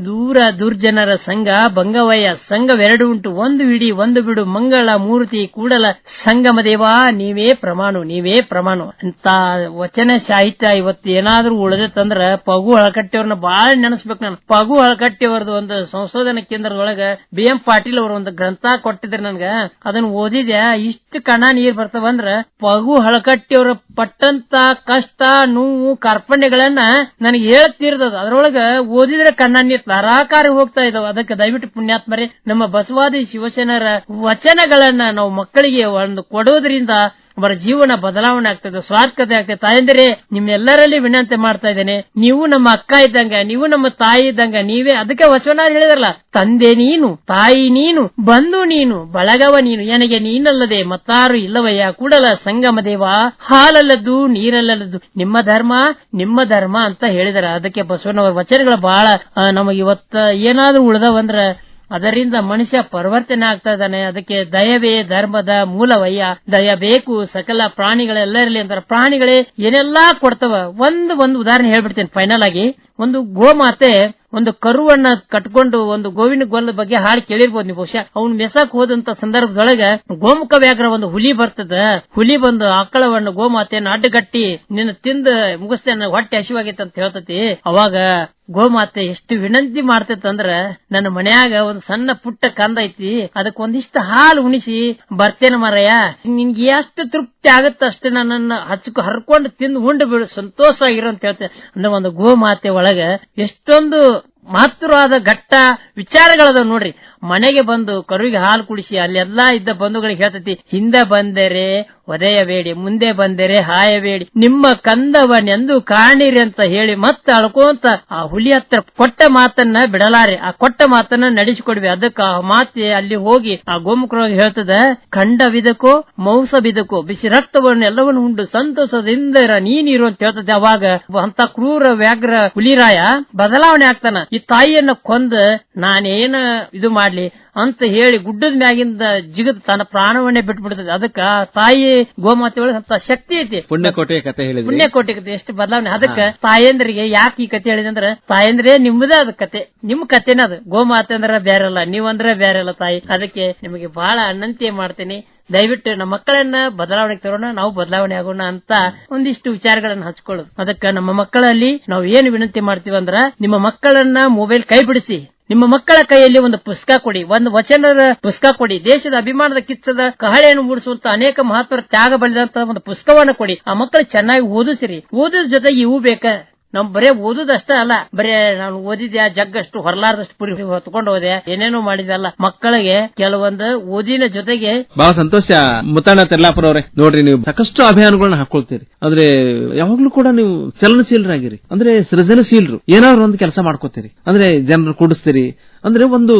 ದೂರ ದುರ್ಜನರ ಸಂಘ ಭಂಗವಯ್ಯ ಸಂಘವೆರಡು ಉಂಟು, ಒಂದು ಇಡಿ, ಒಂದು ಬಿಡು, ಮಂಗಳ ಮೂರ್ತಿ ಕೂಡಲ, ಸಂಗಮ ದೇವ, ನೀವೇ ಪ್ರಮಾಣು ನೀವೇ ಪ್ರಮಾಣು. ಅಂತ ವಚನ ಸಾಹಿತ್ಯ ಇವತ್ತು ಏನಾದ್ರೂ ಉಳಿದತ್ತಂದ್ರ ಪಗು ಹಳಕಟ್ಟಿಯವ್ರನ್ನ ಬಹಳ ನೆನೆಸ್ಬೇಕು ನಾನು. ಪಗು ಹಳಕಟ್ಟಿಯವರದು ಒಂದು ಸಂಶೋಧನಾ ಕೇಂದ್ರದೊಳಗ ಬಿ ಎಂ ಪಾಟೀಲ್ ಅವರು ಒಂದು ಗ್ರಂಥ ಕೊಟ್ಟಿದ್ರು ನನ್ಗ. ಅದನ್ನ ಓದಿದ್ಯಾ? ಇಷ್ಟು ಕಣ ನೀರ್ ಬರ್ತಾವಂದ್ರ ಪಗು ಹಳಕಟ್ಟಿಯವರು ಪಟ್ಟಂತ ಕಷ್ಟ, ನೋವು, ಕಾರ್ಪಣ್ಯಗಳನ್ನ ನನಗೆ ಹೇಳ್ತಿರ್ತದ ಅದ್ರೊಳಗ ಓದಿದ್ರೆ ಕಣ್ಣ ತರಾಕಾರಿ ಹೋಗ್ತಾ ಇದಾವ. ಅದಕ್ಕೆ ದಯವಿಟ್ಟು ಪುಣ್ಯಾತ್ಮರೇ, ನಮ್ಮ ಬಸವಾದಿ ಶಿವಸೇನರ ವಚನಗಳನ್ನ ನಾವು ಮಕ್ಕಳಿಗೆ ಒಂದು ಕೊಡೋದ್ರಿಂದ ಅವರ ಜೀವನ ಬದಲಾವಣೆ ಆಗ್ತದೆ, ಸ್ವಾರ್ಥತೆ ಆಗ್ತದೆ. ತಾಯಂದಿರೇ, ನಿಮ್ಮೆಲ್ಲರಲ್ಲಿ ವಿನಂತಿ ಮಾಡ್ತಾ ಇದ್ದೇನೆ. ನೀವು ನಮ್ಮ ಅಕ್ಕ ಇದ್ದಂಗ, ನೀವು ನಮ್ಮ ತಾಯಿ ಇದ್ದಂಗ, ನೀವೇ ಅದಕ್ಕೆ ಬಸವಣ್ಣ ಹೇಳಿದ್ರಲ್ಲ, ತಂದೆ ನೀನು, ತಾಯಿ ನೀನು, ಬಂಧು ನೀನು, ಬಳಗವ ನೀನು. ನನಗೆ ನೀನಲ್ಲದೆ ಮತ್ತಾರು ಇಲ್ಲವಯ್ಯ. ಕೂಡಲ ಸಂಗಮ ದೇವ, ಹಾಲಲ್ಲದ್ದು, ನೀರಲ್ಲದ್ದು. ನಿಮ್ಮ ಧರ್ಮ ನಿಮ್ಮ ಧರ್ಮ ಅಂತ ಹೇಳಿದಾರ. ಅದಕ್ಕೆ ಬಸವಣ್ಣವರ ವಚನಗಳು ಬಹಳ ನಮಗೆ ಇವತ್ತ ಏನಾದ್ರೂ ಉಳ್ದವಂದ್ರ ಅದರಿಂದ ಮನುಷ್ಯ ಪರಿವರ್ತನೆ ಆಗ್ತಾ ಇದ್ದಾನೆ. ಅದಕ್ಕೆ ದಯವೇ ಧರ್ಮದ ಮೂಲವಯ್ಯ. ದಯ ಬೇಕು, ಸಕಲ ಪ್ರಾಣಿಗಳೆಲ್ಲ ಇರಲಿ ಅಂತಾರೆ. ಪ್ರಾಣಿಗಳೇ ಏನೆಲ್ಲಾ ಕೊಡ್ತವ? ಒಂದು ಒಂದು ಉದಾಹರಣೆ ಹೇಳ್ಬಿಡ್ತೇನೆ ಫೈನಲ್ ಆಗಿ. ಒಂದು ಗೋಮಾತೆ, ಒಂದು ಕರುವನ್ನ ಕಟ್ಕೊಂಡು ಒಂದು ಗೋವಿನ ಗೊಲ್ಲದ ಬಗ್ಗೆ ಹಾಡು ಕೇಳಿರ್ಬೋದು ನೀವು ಬಹುಶಃ. ಅವ್ನು ಮೆಸಕ್ ಹೋದಂತ ಸಂದರ್ಭದೊಳಗ ಗೋಮುಖ ವ್ಯಾಘ್ರ ಒಂದು ಹುಲಿ ಬರ್ತದ. ಹುಲಿ ಬಂದು ಆಕಳವನ್ನು ಗೋಮಾತೆಯನ್ನು ಅಡ್ಡಗಟ್ಟಿ, ನಿನ್ನ ತಿಂದ ಮುಗಿಸ್ತೇನೆ ಹೊಟ್ಟೆ ಹಸಿವಾಗೈತೆ ಅಂತ ಹೇಳ್ತತಿ. ಅವಾಗ ಗೋಮಾತೆ ಎಷ್ಟು ವಿನಂತಿ ಮಾಡ್ತೈತಂದ್ರ ನನ್ನ ಮನ್ಯಾಗ ಒಂದು ಸಣ್ಣ ಪುಟ್ಟ ಕಂದ ಐತಿ, ಅದಕ್ಕೆ ಒಂದಿಷ್ಟು ಹಾಲು ಉಣಿಸಿ, ಬರ್ತೇನೆ ಮರಯ್ಯ, ನಿನ್ಗೆ ಎಷ್ಟು ತೃಪ್ತಿ ಆಗತ್ತ ಅಷ್ಟು ನನ್ನನ್ನ ಹಚ್ಕೊ ಹರ್ಕೊಂಡು ತಿಂದು ಉಂಡು ಬಿಡು, ಸಂತೋಷ ಆಗಿರೋ ಅಂತ ಹೇಳ್ತೇನೆ ಅಂದ್ರೆ ಒಂದು ಗೋಮಾತೆ ಒಳಗ ಎಷ್ಟೊಂದು ಮಹತ್ವವಾದ ಘಟ್ಟ ವಿಚಾರಗಳದ ನೋಡ್ರಿ. ಮನೆಗೆ ಬಂದು ಕರುವಿಗೆ ಹಾಲು ಕುಡಿಸಿ ಅಲ್ಲೆಲ್ಲಾ ಇದ್ದ ಬಂಧುಗಳಿಗೆ ಹೇಳ್ತತಿ, ಹಿಂದೆ ಬಂದರೆ ಒದೆಯಬೇಡಿ, ಮುಂದೆ ಬಂದರೆ ಹಾಯಬೇಡಿ, ನಿಮ್ಮ ಕಂದವನೆಂದು ಕಾಣಿರಿ ಅಂತ ಹೇಳಿ ಮತ್ತೆ ಅಳ್ಕೊಂತ ಆ ಹುಲಿ ಹತ್ರ ಕೊಟ್ಟ ಮಾತನ್ನ ಬಿಡಲಾರೆ, ಆ ಕೊಟ್ಟ ಮಾತನ್ನ ನಡೆಸಿಕೊಡ್ವಿ. ಅದಕ್ಕ ಆ ಮಾತೆ ಅಲ್ಲಿ ಹೋಗಿ ಆ ಗೋಮುಖವಾಗಿ ಹೇಳ್ತದ ಖಂಡ ಬಿದಕೋ, ಮೌಸ ಬಿದಕೋ, ಬಿಸಿ ರಕ್ತವನ್ನು ಎಲ್ಲವನ್ನು ಉಂಡು, ಸಂತೋಷದಿಂದ ನೀನಿರು ಅಂತ ಹೇಳ್ತದೆ ಅವಾಗ. ಅಂತ ಕ್ರೂರ, ವ್ಯಾಘ್ರ ಹುಲಿರಾಯ ಬದಲಾವಣೆ ಆಗ್ತಾನ. ಈ ತಾಯಿಯನ್ನ ಕೊಂದ ನಾನೇನ ಇದು ಮಾಡ್ಲಿ ಅಂತ ಹೇಳಿ ಗುಡ್ಡದ ಮ್ಯಾಗಿಂದ ಜಿಗದ್ ತನ್ನ ಪ್ರಾಣವನ್ನೇ ಬಿಟ್ಬಿಡ್ತದೆ. ಅದಕ್ಕ ತಾಯಿ ಗೋಮಾತೆ ಒಳಗೆ ಅಂತ ಶಕ್ತಿ ಐತಿ. ಪುಣ್ಯಕೋಟೆಯ ಕತೆ ಹೇಳಿ ಪುಣ್ಯಕೋಟೆ ಕತೆ ಎಷ್ಟು ಬದಲಾವಣೆ. ಅದಕ್ಕೆ ತಾಯಂದ್ರಿಗೆ ಯಾಕೆ ಈ ಕತೆ ಹೇಳಿದಂದ್ರ ತಾಯಂದ್ರೆ ನಿಮ್ಮದೇ ಅದ ಕತೆ. ನಿಮ್ ಕತೆನ ಅದು. ಗೋಮಾತೆ ಅಂದ್ರ ಬೇರೆಲ್ಲ ನೀವಂದ್ರೆ ಬೇರೆಲ್ಲ ತಾಯಿ. ಅದಕ್ಕೆ ನಿಮಗೆ ಬಹಳ ಅಣ್ಣಂತೆ ಮಾಡ್ತೇನೆ. ದಯವಿಟ್ಟು ನಮ್ಮ ಮಕ್ಕಳನ್ನ ಬದಲಾವಣೆಗೆ ತರೋಣ, ನಾವು ಬದಲಾವಣೆ ಆಗೋಣ ಅಂತ ಒಂದಿಷ್ಟು ವಿಚಾರಗಳನ್ನ ಹಚ್ಕೊಳ್ಳೋದು. ಅದಕ್ಕೆ ನಮ್ಮ ಮಕ್ಕಳಲ್ಲಿ ನಾವು ಏನು ವಿನಂತಿ ಮಾಡ್ತೀವಿ ಅಂದ್ರ, ನಿಮ್ಮ ಮಕ್ಕಳನ್ನ ಮೊಬೈಲ್ ಕೈ ಬಿಡಿಸಿ. ನಿಮ್ಮ ಮಕ್ಕಳ ಕೈಯಲ್ಲಿ ಒಂದು ಪುಸ್ತಕ ಕೊಡಿ. ಒಂದು ವಚನದ ಪುಸ್ತಕ ಕೊಡಿ. ದೇಶದ ಅಭಿಮಾನದ ಕಿಚ್ಚದ ಕಹಳೆಯನ್ನು ಮೂಡಿಸುವಂತ ಅನೇಕ ಮಹತ್ವರ ತ್ಯಾಗ ಬಳಿದಂತಹ ಒಂದು ಪುಸ್ತಕವನ್ನ ಕೊಡಿ. ಆ ಮಕ್ಕಳು ಚೆನ್ನಾಗಿ ಓದಿಸಿರಿ. ಓದಿದ ಜೊತೆಗೆ ಇವು ಬೇಕ. ನಾವು ಬರೇ ಓದುದಷ್ಟೇ ಅಲ್ಲ, ಬರೇ ನಾನು ಓದಿದ್ಯಾ, ಜಗ್ಗಷ್ಟು ಹೊರಲಾರದಷ್ಟು ಪುರಿ ಹೊತ್ಕೊಂಡು ಹೋದೆ, ಏನೇನೋ ಮಾಡಿದಲ್ಲ ಮಕ್ಕಳಿಗೆ ಕೆಲವೊಂದು ಓದಿನ ಜೊತೆಗೆ ಬಹಳ ಸಂತೋಷ ಮುತ್ತಣ್ಣ ತೆಲ್ಲಾಪುರ ಅವರೇ ನೋಡ್ರಿ ನೀವು ಸಾಕಷ್ಟು ಅಭಿಯಾನಗಳನ್ನ ಹಾಕೊಳ್ತೀರಿ. ಅಂದ್ರೆ ಯಾವಾಗ್ಲೂ ಕೂಡ ನೀವು ಚಲನಶೀಲರಾಗಿರಿ. ಅಂದ್ರೆ ಸೃಜನಶೀಲರು. ಏನಾದ್ರು ಒಂದು ಕೆಲಸ ಮಾಡ್ಕೋತೀರಿ. ಅಂದ್ರೆ ಜನರು ಕೂಡಿಸ್ತೀರಿ. ಅಂದ್ರೆ ಒಂದು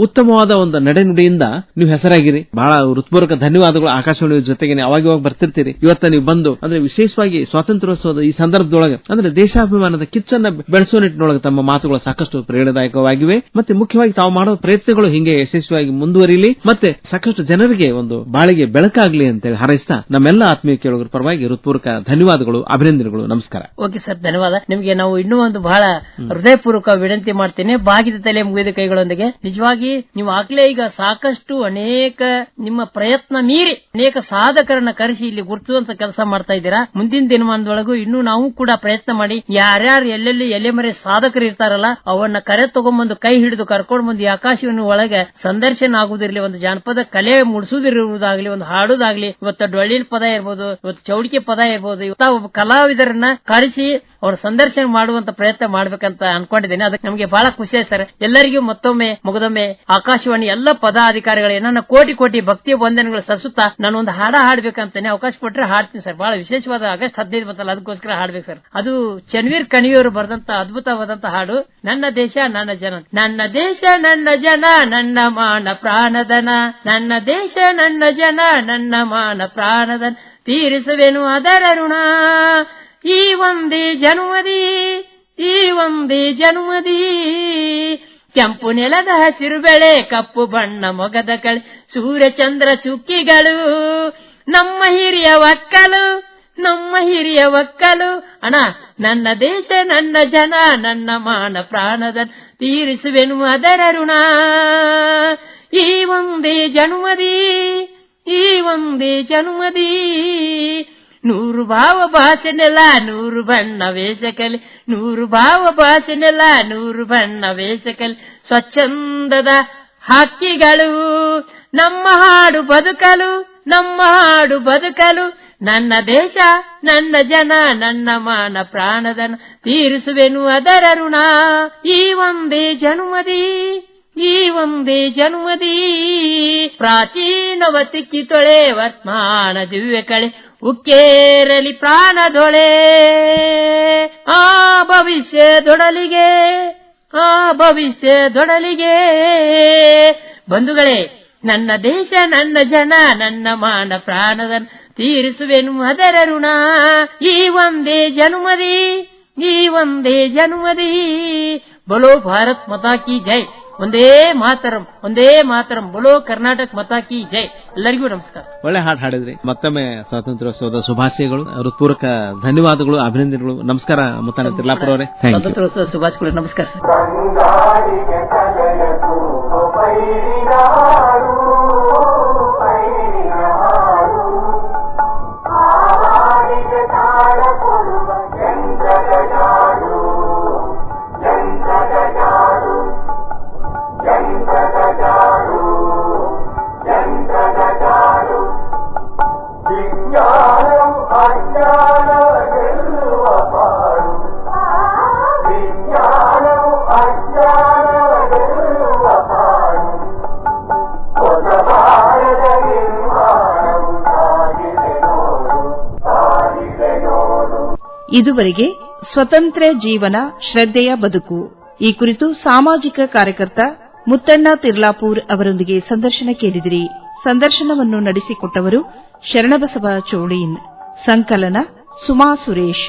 ಉತ್ತಮವಾದ ಒಂದು ನಡೆನುಡಿಯಿಂದ ನೀವು ಹೆಸರಾಗಿರಿ. ಬಹಳ ಹೃತ್ಪೂರ್ವಕ ಧನ್ಯವಾದಗಳು. ಆಕಾಶವಾಣಿ ಜೊತೆಗೆ ನೀವು ಅವಾಗ ಇವಾಗ ಬರ್ತಿರ್ತೀರಿ. ಇವತ್ತ ನೀವು ಬಂದು, ಅಂದ್ರೆ ವಿಶೇಷವಾಗಿ ಸ್ವಾತಂತ್ರ್ಯೋತ್ಸವದ ಈ ಸಂದರ್ಭದೊಳಗೆ, ಅಂದ್ರೆ ದೇಶಾಭಿಮಾನದ ಕಿಚ್ಚನ್ನ ಬೆಳೆಸುವ ನಿಟ್ಟಿನೊಳಗೆ ತಮ್ಮ ಮಾತುಗಳು ಸಾಕಷ್ಟು ಪ್ರೇರಣಾದಾಯಕವಾಗಿವೆ. ಮತ್ತೆ ಮುಖ್ಯವಾಗಿ ತಾವು ಮಾಡೋ ಪ್ರಯತ್ನಗಳು ಹಿಂಗೆ ಯಶಸ್ವಿಯಾಗಿ ಮುಂದುವರಿಲಿ, ಮತ್ತೆ ಸಾಕಷ್ಟು ಜನರಿಗೆ ಒಂದು ಬಾಳಿಗೆ ಬೆಳಕಾಗ್ಲಿ ಅಂತೇಳಿ ಹಾರೈಸ್ತಾ, ನಮ್ಮೆಲ್ಲ ಆತ್ಮೀಯ ಕೇಳುವ ಪರವಾಗಿ ಹೃತ್ಪೂರ್ವಕ ಧನ್ಯವಾದಗಳು, ಅಭಿನಂದನೆಗಳು, ನಮಸ್ಕಾರ. ಓಕೆ ಸರ್, ಧನ್ಯವಾದ. ನಿಮಗೆ ನಾವು ಇನ್ನೂ ಒಂದು ಬಹಳ ಹೃದಯಪೂರ್ವಕ ವಿನಂತಿ ಮಾಡ್ತೇನೆ. ಬಾಗಿದ ತಲೆ, ಮುಗಿದ ಕೈಗಳೊಂದಿಗೆ ನಿಜವಾಗಿ ನೀವು ಆಗ್ಲೇ ಈಗ ಸಾಕಷ್ಟು ಅನೇಕ ನಿಮ್ಮ ಪ್ರಯತ್ನ ಮೀರಿ ಅನೇಕ ಸಾಧಕರನ್ನ ಕರೆಸಿ ಇಲ್ಲಿ ಗುರುತಿಸುವಂತ ಕೆಲಸ ಮಾಡ್ತಾ ಇದ್ದೀರಾ? ಮುಂದಿನ ದಿನಮಾನದೊಳಗೂ ಇನ್ನೂ ನಾವು ಕೂಡ ಪ್ರಯತ್ನ ಮಾಡಿ ಯಾರ್ಯಾರು ಎಲ್ಲೆಲ್ಲಿ ಎಲೆ ಮರೆ ಸಾಧಕರು ಇರ್ತಾರಲ್ಲ, ಅವನ್ನ ಕರೆ ತಗೊಂಡ್ಬಂದು ಕೈ ಹಿಡಿದು ಕರ್ಕೊಂಡು ಬಂದು ಈ ಆಕಾಶವಾಣಿ ಒಳಗೆ ಸಂದರ್ಶನ ಆಗುದಿರ್ಲಿ ಒಂದು ಜಾನಪದ ಕಲೆ ಮುಡಿಸುವುದಿರುವುದಾಗ್ಲಿ, ಒಂದು ಹಾಡುದಾಗ್ಲಿ, ಇವತ್ತು ಡೊಳ್ಳಿನ ಪದ ಇರ್ಬೋದು, ಇವತ್ತು ಚೌಡಿಕೆ ಪದ ಇರ್ಬೋದು, ಇವತ್ತ ಕಲಾವಿದರನ್ನ ಕರೆಸಿ ಅವ್ರ ಸಂದರ್ಶನ ಮಾಡುವಂತ ಪ್ರಯತ್ನ ಮಾಡ್ಬೇಕಂತ ಅನ್ಕೊಂಡಿದ್ದೇನೆ. ಅದಕ್ಕೆ ನಮಗೆ ಬಹಳ ಖುಷಿ ಆಯ್ತು ಸರ್. ಎಲ್ಲರಿಗೂ ಮತ್ತೊಮ್ಮೆ, ಮುಗದೊಮ್ಮೆ ಆಕಾಶವಾಣಿ ಎಲ್ಲ ಪದಾಧಿಕಾರಿಗಳೇ ನನ್ನ ಕೋಟಿ ಕೋಟಿ ಭಕ್ತಿಯ ಬಂಧನಗಳು ಸರಿಸುತ್ತಾ ನಾನು ಒಂದು ಹಾಡ ಹಾಡ್ಬೇಕಂತಾನೆ ಅವಕಾಶ ಕೊಟ್ಟರೆ ಹಾಡ್ತೀನಿ ಸರ್. ಬಹಳ ವಿಶೇಷವಾದ ಆಗಸ್ಟ್ ಹದಿನೈದು ಬಂತಲ್ಲ, ಅದಕ್ಕೋಸ್ಕರ ಹಾಡ್ಬೇಕು ಸರ್. ಅದು ಚನ್ವೀರ್ ಕಣಿಯವರು ಬರೆದಂತ ಅದ್ಭುತವಾದಂತ ಹಾಡು. ನನ್ನ ದೇಶ, ನನ್ನ ಜನ. ನನ್ನ ದೇಶ, ನನ್ನ ಜನ, ನನ್ನ ಮಾನ ಪ್ರಾಣದನ ನನ್ನ ದೇಶ, ನನ್ನ ಜನ, ನನ್ನ ಮಾನ ಪ್ರಾಣದನ ತೀರಿಸುವೆನು ಅದರ ಋಣ. ಈ ಒಂದೇ ಜನುಮದಿ, ಈ ಒಂದೇ ಜನುಮದಿ. ಕೆಂಪು ನೆಲದ ಹಸಿರು ಬೆಳೆ, ಕಪ್ಪು ಬಣ್ಣ ಮೊಗದ ಕಳೆ ಸೂರ್ಯಚಂದ್ರ ಚುಕ್ಕಿಗಳು. ನಮ್ಮ ಹಿರಿಯ ಒಕ್ಕಲು, ನಮ್ಮ ಹಿರಿಯ ಒಕ್ಕಲು. ಅಣ ನನ್ನ ದೇಶ, ನನ್ನ ಜನ, ನನ್ನ ಮಾನ ಪ್ರಾಣದ ತೀರಿಸುವೆನು ಅದರ ಋಣ. ಈ ಒಂದೇ ಜನುಮದಿ, ಈ ಒಂದೇ ಜನುಮದಿ. ನೂರು ಭಾವ ಭಾಷೆನೆಲ್ಲ ನೂರು ಬಣ್ಣ ವೇಷಕಲಿ. ನೂರು ಭಾವ ಭಾಷೆನೆಲ್ಲ ನೂರು ಬಣ್ಣ ವೇಷಕಲಿ. ಸ್ವಚ್ಛಂದದ ಹಕ್ಕಿಗಳು, ನಮ್ಮ ಹಾಡು ಬದುಕಲು, ನಮ್ಮ ಹಾಡು ಬದುಕಲು, ನನ್ನ ದೇಶ, ನನ್ನ ಜನ, ನನ್ನ ಮಾನ ಪ್ರಾಣದನ ತೀರಿಸುವೆನು ಅದರ ಋಣ. ಈ ಒಂದೇ ಜನುಮದಿ, ಈ ಒಂದೇ ಜನುಮದಿ. ಪ್ರಾಚೀನವ ತಿಕ್ಕಿ ತೊಳೆ ವರ್ತಮಾನ ದಿವ್ಯ ಕಳೆ ಉಕ್ಕೇರಲಿ ಪ್ರಾಣದೊಳೆ. ಆ ಭವಿಷ್ಯ ದೊಡಲಿಗೆ, ಆ ಭವಿಷ್ಯ ದೊಡಲಿಗೆ. ಬಂಧುಗಳೇ, ನನ್ನ ದೇಶ, ನನ್ನ ಜನ, ನನ್ನ ಮಾನ ಪ್ರಾಣದ ತೀರಿಸುವೆನು ಅದರ ಋಣ. ಈ ಒಂದೇ ಜನುಮದಿ, ಈ ಒಂದೇ ಜನುಮದಿ. ಬಲೋ ಭಾರತ್ ಮತಾ ಕಿ ಜೈ. ಒಂದೇ ಮಾತರಂ ಒಂದೇ ಮಾತರಂ. ಬಲೋ ಕರ್ನಾಟಕ ಮತಾಕಿ ಜೈ. ಎಲ್ಲರಿಗೂ ನಮಸ್ಕಾರ. ಒಳ್ಳೆ ಹಾಡು ಹಾಡಿದ್ರಿ. ಮತ್ತೊಮ್ಮೆ ಸ್ವಾತಂತ್ರ್ಯೋತ್ಸವದ ಶುಭಾಶಯಗಳು ಹೃತ್ಪೂರ್ವಕ ಧನ್ಯವಾದಗಳು ಅಭಿನಂದನೆಗಳು. ನಮಸ್ಕಾರ ಮುತ್ತಾನ ತಿರ್ಲಾಪುರ ಅವರೇ. ಸ್ವಾತಂತ್ರ್ಯೋತ್ಸವ ಶುಭಾಶಯಗಳು ನಮಸ್ಕಾರ ಸರ್. ಇದುವರೆಗೆ ಸ್ವತಂತ್ರ ಜೀವನ ಶ್ರದ್ಧೆಯ ಬದುಕು. ಈ ಕುರಿತು ಸಾಮಾಜಿಕ ಕಾರ್ಯಕರ್ತ ಮುತ್ತಣ್ಣ ತಿರ್ಲಾಪೂರ್ ಅವರೊಂದಿಗೆ ಸಂದರ್ಶನ ಕೇಳಿದಿರಿ. ಸಂದರ್ಶನವನ್ನು ನಡೆಸಿಕೊಟ್ಟವರು ಶರಣಬಸವ ಚೋಳೀನ್. ಸಂಕಲನ ಸುಮಾ ಸುರೇಶ್.